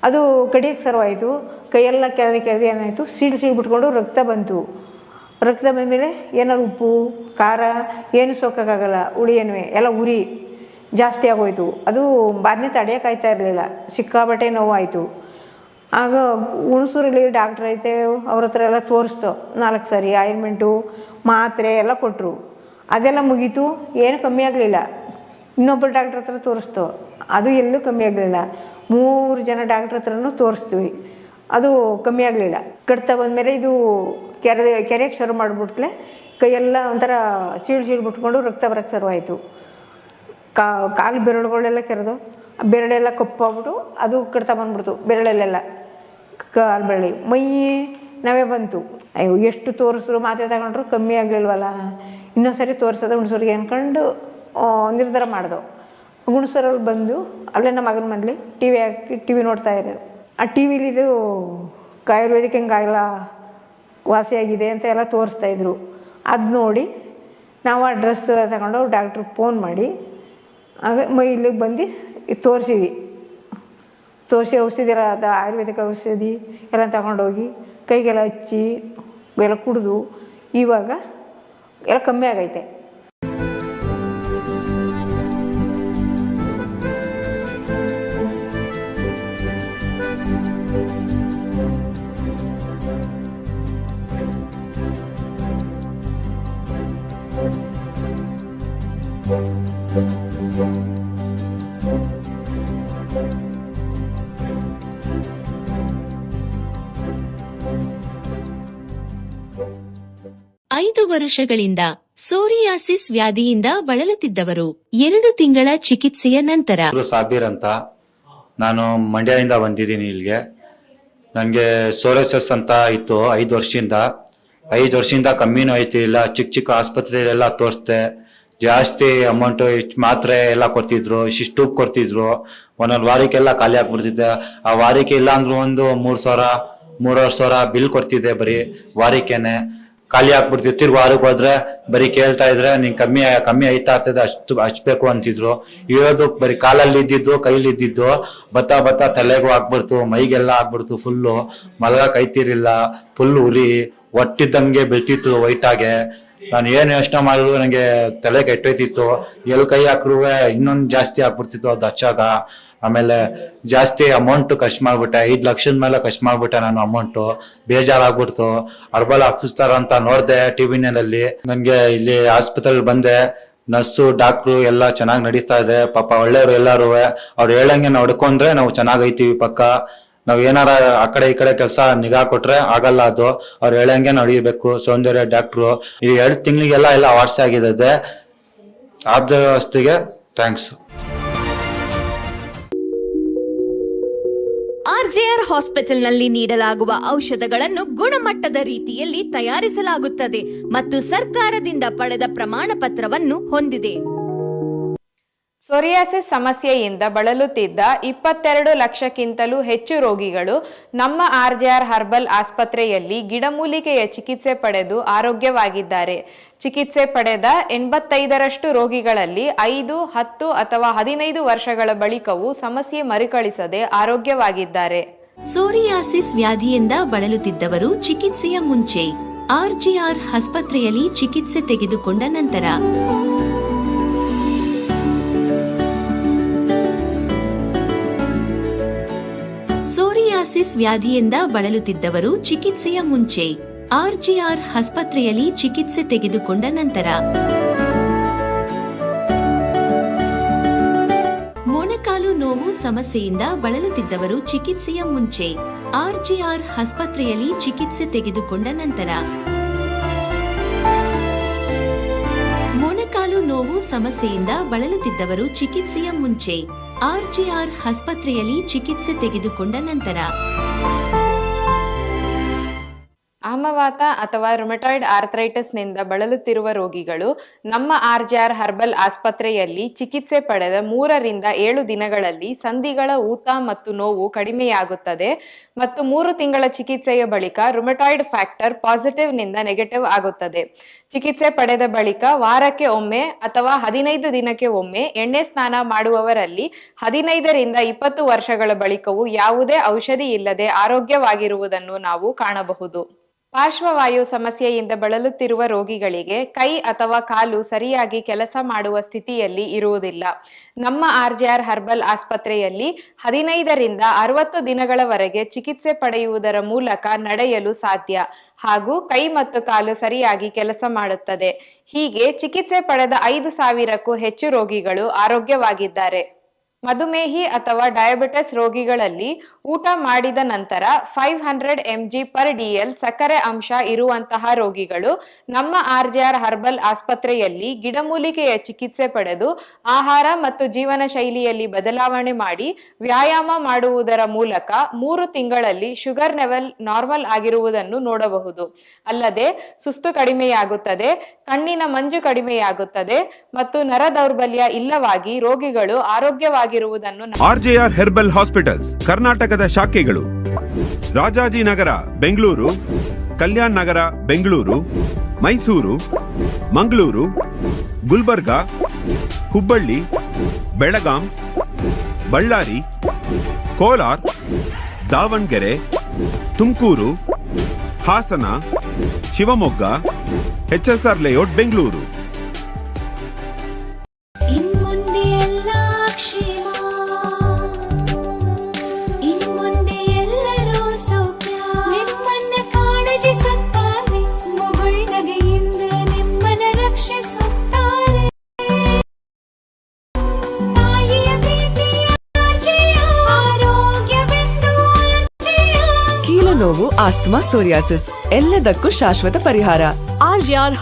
ಅದು ಕಡಿಯಕ್ಕೆ ಸರ್ವಾಯಿತು, ಕೈಯೆಲ್ಲ ಕೆರೆ ಕೆರೆ ಏನಾಯಿತು, ಸೀಳು ಸೀಳು ಬಿಟ್ಕೊಂಡು ರಕ್ತ ಬಂತು. ರಕ್ತ ಬಂದಮೇಲೆ ಏನಾರು ಉಪ್ಪು, ಖಾರ, ಏನು ಸೋಕ್ಕಾಗಲ್ಲ ಹುಳಿ ಏನುವೆ ಎಲ್ಲ ಉರಿ, ಜಾಸ್ತಿ ಆಗೋಯ್ತು. ಅದು ಬಾದನೆ ತಡೆಯೋಕ್ಕಾಯ್ತಾ ಇರಲಿಲ್ಲ ಸಿಕ್ಕಾಬಟ್ಟೆ ನೋವಾಯಿತು. ಆಗ ಹುಣಸೂರಲ್ಲಿ ಡಾಕ್ಟ್ರ್ ಐತೆ, ಅವ್ರ ಹತ್ರ ಎಲ್ಲ ತೋರಿಸ್ತು, ನಾಲ್ಕು ಸಾರಿ, ಆಯಿಂಟ್ಮೆಂಟು, ಮಾತ್ರೆ ಎಲ್ಲ ಕೊಟ್ಟರು ಅದೆಲ್ಲ ಮುಗೀತು. ಏನು ಕಮ್ಮಿ ಆಗಲಿಲ್ಲ. ಇನ್ನೊಬ್ಬರು ಡಾಕ್ಟ್ರ್ ಹತ್ರ ತೋರಿಸ್ತು. ಅದು ಎಲ್ಲೂ ಕಮ್ಮಿ ಆಗಲಿಲ್ಲ. ಮೂರು ಜನ ಡಾಕ್ಟ್ರ್ ಹತ್ರನೂ ತೋರಿಸ್ತೀವಿ. ಅದು ಕಮ್ಮಿ ಆಗಲಿಲ್ಲ. ಕಟ್ತಾ ಬಂದಮೇಲೆ ಇದು ಕೆರೆ, ಕೆರೆಗೆ ಶುರು ಮಾಡಿಬಿಟ್ಲೆ ಕೈಯೆಲ್ಲ ಒಂಥರ ಸೀಳು ಸೀಳು ಬಿಟ್ಕೊಂಡು ರಕ್ತ ಬರಕ್ಕೆ ಶುರುವಾಯಿತು. ಕಾ, ಕಾಲು ಬೆರಳುಗಳೆಲ್ಲ ಕೆರೆದು, ಬೆರಳೆಲ್ಲ ಕಪ್ಪಾಗ್ಬಿಟ್ಟು ಅದು ಕಟ್ತಾ ಬಂದ್ಬಿಡ್ತು, ಬೆರಳಲ್ಲೆಲ್ಲ. ಕಾಲು ಬೆರಳಿ. ಮೈ, ನಾವೇ ಬಂತು. ಅಯ್ಯೋ, ಎಷ್ಟು ತೋರಿಸ್ರು ಮಾತ್ರೆ ತಗೊಂಡ್ರು ಕಮ್ಮಿ ಆಗಲಿಲ್ವಲ್ಲ. ಇನ್ನೊಂದು ಸರಿ ತೋರಿಸೋದು ಹುಣಸೂರಿಗೆ ಅಂದ್ಕೊಂಡು ನಿರ್ಧಾರ ಮಾಡಿದೆವು. ಹುಣಸೂರಲ್ಲಿ ಬಂದು ಅಲ್ಲೇ ನಮ್ಮ ಮಗನ ಮನೇಲಿ ಟಿ ವಿ ಹಾಕಿ ಟಿ ವಿ ನೋಡ್ತಾ ಇರೋದು. ಆ ಟಿ ವಿಲಿ ಇದು ಆಯುರ್ವೇದಿಕ್ ಹಿಂಗಾಗಲ್ಲ ವಾಸಿಯಾಗಿದೆ ಅಂತ ಎಲ್ಲ ತೋರಿಸ್ತಾ ಇದ್ರು. ಅದು ನೋಡಿ ನಾವು ಆ ಡ್ರೆಸ್ ತಗೊಂಡು ಡಾಕ್ಟ್ರಿಗೆ ಫೋನ್ ಮಾಡಿ, ಆಗ ಮೈ, ಇಲ್ಲಿಗೆ ಬಂದು ತೋರಿಸಿದ್ವಿ. ತೋರಿಸಿ ಔಷಧಿ ಎಲ್ಲ ಅದು ಆಯುರ್ವೇದಿಕ್ ಔಷಧಿ ಎಲ್ಲ ತಗೊಂಡೋಗಿ ಕೈಗೆಲ್ಲ ಹಚ್ಚಿ, ಎಲ್ಲ ಕುಡಿದು, ಇವಾಗ ಎಲ್ಲ ಕಮ್ಮಿ ಆಗೈತೆ. ವರ್ಷಗಳಿಂದ ಸೋರಿಯಾಸಿಸ್ ವ್ಯಾಧಿಯಿಂದ ಬಳಲುತ್ತಿದ್ದವರು. ಎರಡು ತಿಂಗಳ ಚಿಕಿತ್ಸೆಯ ನಂತರ. ಸಾಬೀರ್ ಅಂತ ನಾನು ಮಂಡ್ಯದಿಂದ ಬಂದಿದ್ದೀನಿ ಇಲ್ಲಿಗೆ. ನನಗೆ ಸೋರೆಸಸ್ ಅಂತ ಇತ್ತು ಐದು ವರ್ಷದಿಂದ. ಐದು ವರ್ಷದಿಂದ ಕಮ್ಮಿನೂ ಆಯ್ತಿಲ್ಲ ಚಿಕ್ಕ ಚಿಕ್ಕ ಆಸ್ಪತ್ರೆಯಲ್ಲೆಲ್ಲ ತೋರಿಸ್ದೆ. ಜಾಸ್ತಿ ಅಮೌಂಟು ಇಷ್ಟು ಮಾತ್ರೆ ಎಲ್ಲ ಕೊಡ್ತಿದ್ರು, ಇಷ್ಟು ಕೊಡ್ತಿದ್ರು. ಒಂದೊಂದು ವಾರಕ್ಕೆಲ್ಲ ಖಾಲಿ ಆಗ್ಬಿಡ್ತಿದ್ದೆ. ಆ ವಾರಕ್ಕೆ ಇಲ್ಲ ಅಂದ್ರೂ ಒಂದು ಮೂರು ಸಾವಿರ, ಮೂರುವರೆ ಸಾವಿರ ಬಿಲ್ ಕೊಡ್ತಿದ್ದೆ ಬರೀ ವಾರಕ್ಕೆನೆ. ಖಾಲಿ ಆಗ್ಬಿಡ್ತಿತ್ತು ತಿರ್ಗಿ ವಾರಕ್ಕೆ ಹೋದ್ರೆ ಬರೀ ಕೇಳ್ತಾ ಇದ್ರೆ ನಿಂಗೆ ಕಮ್ಮಿ ಕಮ್ಮಿ ಐತಾ ಇರ್ತದೆ, ಅಷ್ಟು, ಹಚ್ಬೇಕು ಅಂತಿದ್ರು. ಇರೋದು ಬರೀ ಕಾಲಲ್ಲಿ ಇದ್ದಿದ್ದು, ಕೈಲಿ ಇದ್ದಿದ್ದು. ಬತ್ತಾ ಬತ್ತಾ ತಲೆಗೂ ಆಗ್ಬಿಡ್ತು, ಮೈಗೆಲ್ಲ ಆಗ್ಬಿಡ್ತು ಫುಲ್ಲು ಮಲಗಕ್ಕೆ ಐತಿರಿಲ್ಲ ಫುಲ್ ಉರಿ. ಒಟ್ಟಿದ್ದಂಗೆ ಬೀಳ್ತಿತ್ತು ವೈಟಾಗೆ ನಾನು ಏನು ಯೋಚನೆ ಮಾಡಿದ್ರು ನನಗೆ ತಲೆ ಕೆಟ್ಟೋಯ್ತಿತ್ತು. ಎಲ್ಲಿ ಕೈ ಹಾಕಿದ್ರು ಇನ್ನೊಂದು ಜಾಸ್ತಿ ಆಗ್ಬಿಡ್ತಿತ್ತು, ಅದು ಹಚ್ಚಾಗ. ಆಮೇಲೆ ಜಾಸ್ತಿ ಅಮೌಂಟ್ ಖರ್ಚು ಮಾಡ್ಬಿಟ್ಟೆ. ಐದು ಲಕ್ಷದ ಮೇಲೆ ಖರ್ಚು ಮಾಡ್ಬಿಟ್ಟೆ ನಾನು ಅಮೌಂಟು ಬೇಜಾರಾಗ್ಬಿಡ್ತು. ಅರ್ಬಲ್ ಆಫೀಸ್ತಾರ ಅಂತ ನೋಡಿದೆ ಟಿ ವಿನಲ್ಲಿ ನನಗೆ ಇಲ್ಲಿ ಆಸ್ಪತ್ರೆಗೆ ಬಂದೆ. ನರ್ಸು, ಡಾಕ್ಟ್ರು ಎಲ್ಲ ಚೆನ್ನಾಗಿ ನಡೀತಾ ಇದೆ. ಪಾಪ ಒಳ್ಳೆಯವರು ಎಲ್ಲರೂ ಅವ್ರು ಹೇಳಂಗೆ ನಾವು ಹೊಡ್ಕೊಂಡ್ರೆ ನಾವು ಚೆನ್ನಾಗೈತೀವಿ ಪಕ್ಕ. ನಾವು ಏನಾರ ಆ ಕಡೆ ಈ ಕಡೆ ಕೆಲಸ ನಿಗಾ ಕೊಟ್ರೆ ಆಗಲ್ಲ ಅದು. ಅವ್ರು ಹೇಳಂಗೆ ನಡೀಬೇಕು. ಸೌಂದರ್ಯ, ಡಾಕ್ಟ್ರು ಈ ಎರಡು ತಿಂಗಳಿಗೆಲ್ಲ ಎಲ್ಲ ವಾಟ್ಸ್ ಆಗಿದೆ ಆಬ್ದ ವ್ಯವಸ್ಥೆಗೆ ಥ್ಯಾಂಕ್ಸ್ ಆರ್ಜೆಆರ್ ಹಾಸ್ಪಿಟಲ್ನಲ್ಲಿ ನೀಡಲಾಗುವ ಔಷಧಗಳನ್ನು ಗುಣಮಟ್ಟದ ರೀತಿಯಲ್ಲಿ ತಯಾರಿಸಲಾಗುತ್ತದೆ ಮತ್ತು ಸರ್ಕಾರದಿಂದ ಪಡೆದ ಪ್ರಮಾಣ ಪತ್ರವನ್ನು ಹೊಂದಿದೆ. ಸೊರಿಯಾಸಿಸ್ ಸಮಸ್ಯೆಯಿಂದ ಬಳಲುತ್ತಿದ್ದ ಇಪ್ಪತ್ತೆರಡು ಲಕ್ಷಕ್ಕಿಂತಲೂ ಹೆಚ್ಚು ರೋಗಿಗಳು ನಮ್ಮ ಆರ್ಜೆಆರ್ ಹರ್ಬಲ್ ಆಸ್ಪತ್ರೆಯಲ್ಲಿ ಗಿಡಮೂಲಿಕೆಯ ಚಿಕಿತ್ಸೆ ಪಡೆದು ಆರೋಗ್ಯವಾಗಿದ್ದಾರೆ. ಚಿಕಿತ್ಸೆ ಪಡೆದ ಎಂಬತ್ತೈದರಷ್ಟು ರೋಗಿಗಳಲ್ಲಿ ಐದು, ಹತ್ತು ಅಥವಾ ಹದಿನೈದು ವರ್ಷಗಳ ಬಳಿಕವೂ ಸಮಸ್ಯೆ ಮರುಕಳಿಸದೆ ಆರೋಗ್ಯವಾಗಿದ್ದಾರೆ. ಸೋರಿಯಾಸಿಸ್ ವ್ಯಾಧಿಯಿಂದ ಬಳಲುತ್ತಿದ್ದವರು ಚಿಕಿತ್ಸೆಯ ಮುಂಚೆ ಆರ್ಜಿಆರ್ ಆಸ್ಪತ್ರೆಯಲ್ಲಿ ಚಿಕಿತ್ಸೆ ತೆಗೆದುಕೊಂಡ ನಂತರ ಸೋರಿಯಾಸಿಸ್ ವ್ಯಾಧಿಯಿಂದ ಬಳಲುತ್ತಿದ್ದವರು ಚಿಕಿತ್ಸೆಯ ಮುಂಚೆ ಆರ್ಜಿಆರ್ ಆಸ್ಪತ್ರೆಯಲ್ಲಿ ಚಿಕಿತ್ಸೆ ತೆಗೆದುಕೊಂಡ ನಂತರ. ಮೊಣಕಾಲು ನೋವು ಸಮಸ್ಯೆಯಿಂದ ಬಳಲುತ್ತಿದ್ದವರು ಚಿಕಿತ್ಸೆಯ ಮುಂಚೆ ಆರ್ಜಿಆರ್ ಆಸ್ಪತ್ರೆಯಲ್ಲಿ ಚಿಕಿತ್ಸೆ ತೆಗೆದುಕೊಂಡ ನಂತರ. ಸಮಸ್ಯೆಯಿಂದ ಬಳಲುತ್ತಿದ್ದವರು ಚಿಕಿತ್ಸೆಯ ಮುಂಚೆ ಆರ್ಜಿಆರ್ ಆಸ್ಪತ್ರೆಯಲ್ಲಿ ಚಿಕಿತ್ಸೆ ತೆಗೆದುಕೊಂಡ ನಂತರ ಅಹಮವಾತ ಅಥವಾ ರೊಮೆಟಾಯ್ಡ್ ಆರ್ಥರೈಟಿಸ್ನಿಂದ ಬಳಲುತ್ತಿರುವ ರೋಗಿಗಳು ನಮ್ಮ ಆರ್ಜಿಆರ್ ಹರ್ಬಲ್ ಆಸ್ಪತ್ರೆಯಲ್ಲಿ ಚಿಕಿತ್ಸೆ ಪಡೆದ ಮೂರರಿಂದ ಏಳು ದಿನಗಳಲ್ಲಿ ಸಂಧಿಗಳ ಊತ ಮತ್ತು ನೋವು ಕಡಿಮೆಯಾಗುತ್ತದೆ ಮತ್ತು ಮೂರು ತಿಂಗಳ ಚಿಕಿತ್ಸೆಯ ಬಳಿಕ ರುಮಟಾಯ್ಡ್ ಫ್ಯಾಕ್ಟರ್ ಪಾಸಿಟಿವ್ನಿಂದ ನೆಗೆಟಿವ್ ಆಗುತ್ತದೆ. ಚಿಕಿತ್ಸೆ ಪಡೆದ ಬಳಿಕ ವಾರಕ್ಕೆ ಒಮ್ಮೆ ಅಥವಾ ಹದಿನೈದು ದಿನಕ್ಕೆ ಒಮ್ಮೆ ಎಣ್ಣೆ ಸ್ನಾನ ಮಾಡುವವರಲ್ಲಿ ಹದಿನೈದರಿಂದ ಇಪ್ಪತ್ತು ವರ್ಷಗಳ ಬಳಿಕವೂ ಯಾವುದೇ ಔಷಧಿ ಇಲ್ಲದೆ ಆರೋಗ್ಯವಾಗಿರುವುದನ್ನು ನಾವು ಕಾಣಬಹುದು. ಪಾರ್ಶ್ವವಾಯು ಸಮಸ್ಯೆಯಿಂದ ಬಳಲುತ್ತಿರುವ ರೋಗಿಗಳಿಗೆ ಕೈ ಅಥವಾ ಕಾಲು ಸರಿಯಾಗಿ ಕೆಲಸ ಮಾಡುವ ಸ್ಥಿತಿಯಲ್ಲಿ ಇರುವುದಿಲ್ಲ. ನಮ್ಮ ಆರ್ಜಿಆರ್ ಹರ್ಬಲ್ ಆಸ್ಪತ್ರೆಯಲ್ಲಿ ಹದಿನೈದರಿಂದ ಅರವತ್ತು ದಿನಗಳವರೆಗೆ ಚಿಕಿತ್ಸೆ ಪಡೆಯುವುದರ ಮೂಲಕ ನಡೆಯಲು ಸಾಧ್ಯ. ಹಾಗೂ ಕೈ ಮತ್ತು ಕಾಲು ಸರಿಯಾಗಿ ಕೆಲಸ ಮಾಡುತ್ತದೆ. ಹೀಗೆ ಚಿಕಿತ್ಸೆ ಪಡೆದ ಐದು ಸಾವಿರಕ್ಕೂ ಹೆಚ್ಚು ರೋಗಿಗಳು ಆರೋಗ್ಯವಾಗಿದ್ದಾರೆ. ಮಧುಮೇಹಿ ಅಥವಾ ಡಯಾಬಿಟಿಸ್ ರೋಗಿಗಳಲ್ಲಿ ಊಟ ಮಾಡಿದ ನಂತರ five hundred M G per DL ಸಕ್ಕರೆ ಅಂಶ ಇರುವಂತಹ ರೋಗಿಗಳು ನಮ್ಮ ಆರ್ ಜಿ ಆರ್ ಹರ್ಬಲ್ ಆಸ್ಪತ್ರೆಯಲ್ಲಿ ಗಿಡಮೂಲಿಕೆಯ ಚಿಕಿತ್ಸೆ ಪಡೆದು ಆಹಾರ ಮತ್ತು ಜೀವನ ಶೈಲಿಯಲ್ಲಿ ಬದಲಾವಣೆ ಮಾಡಿ ವ್ಯಾಯಾಮ ಮಾಡುವುದರ ಮೂಲಕ ಮೂರು ತಿಂಗಳಲ್ಲಿ ಶುಗರ್ ಲೆವೆಲ್ ನಾರ್ಮಲ್ ಆಗಿರುವುದನ್ನು ನೋಡಬಹುದು. ಅಲ್ಲದೆ ಸುಸ್ತು ಕಡಿಮೆಯಾಗುತ್ತದೆ, ಕಣ್ಣಿನ ಮಂಜು ಕಡಿಮೆಯಾಗುತ್ತದೆ ಮತ್ತು ನರ ದೌರ್ಬಲ್ಯ ಇಲ್ಲವಾಗಿ ರೋಗಿಗಳು ಆರೋಗ್ಯವಾಗಿರುವುದನ್ನು ನ- ಆರ್ಜೆಆರ್ ಹೆರ್ಬಲ್ ಹಾಸ್ಪಿಟಲ್ಸ್, ಕರ್ನಾಟಕದ ಶಾಖೆಗಳು. Rajajinagar Bengaluru. Kalyan Nagar, Bengaluru. Mysuru. Mangaluru. Gulbarga. Hubballi. Belgaum. Ballari. Kolar. Davanagere. Tumakuru. Hassan. Shivamogga. HSR layout, Bengaluru. Asthma psoriasis ಎಲ್ಲದಕ್ಕೂ ಶಾಶ್ವತ ಪರಿಹಾರ. ಆರ್ ಆರ್ಜಿಆರ್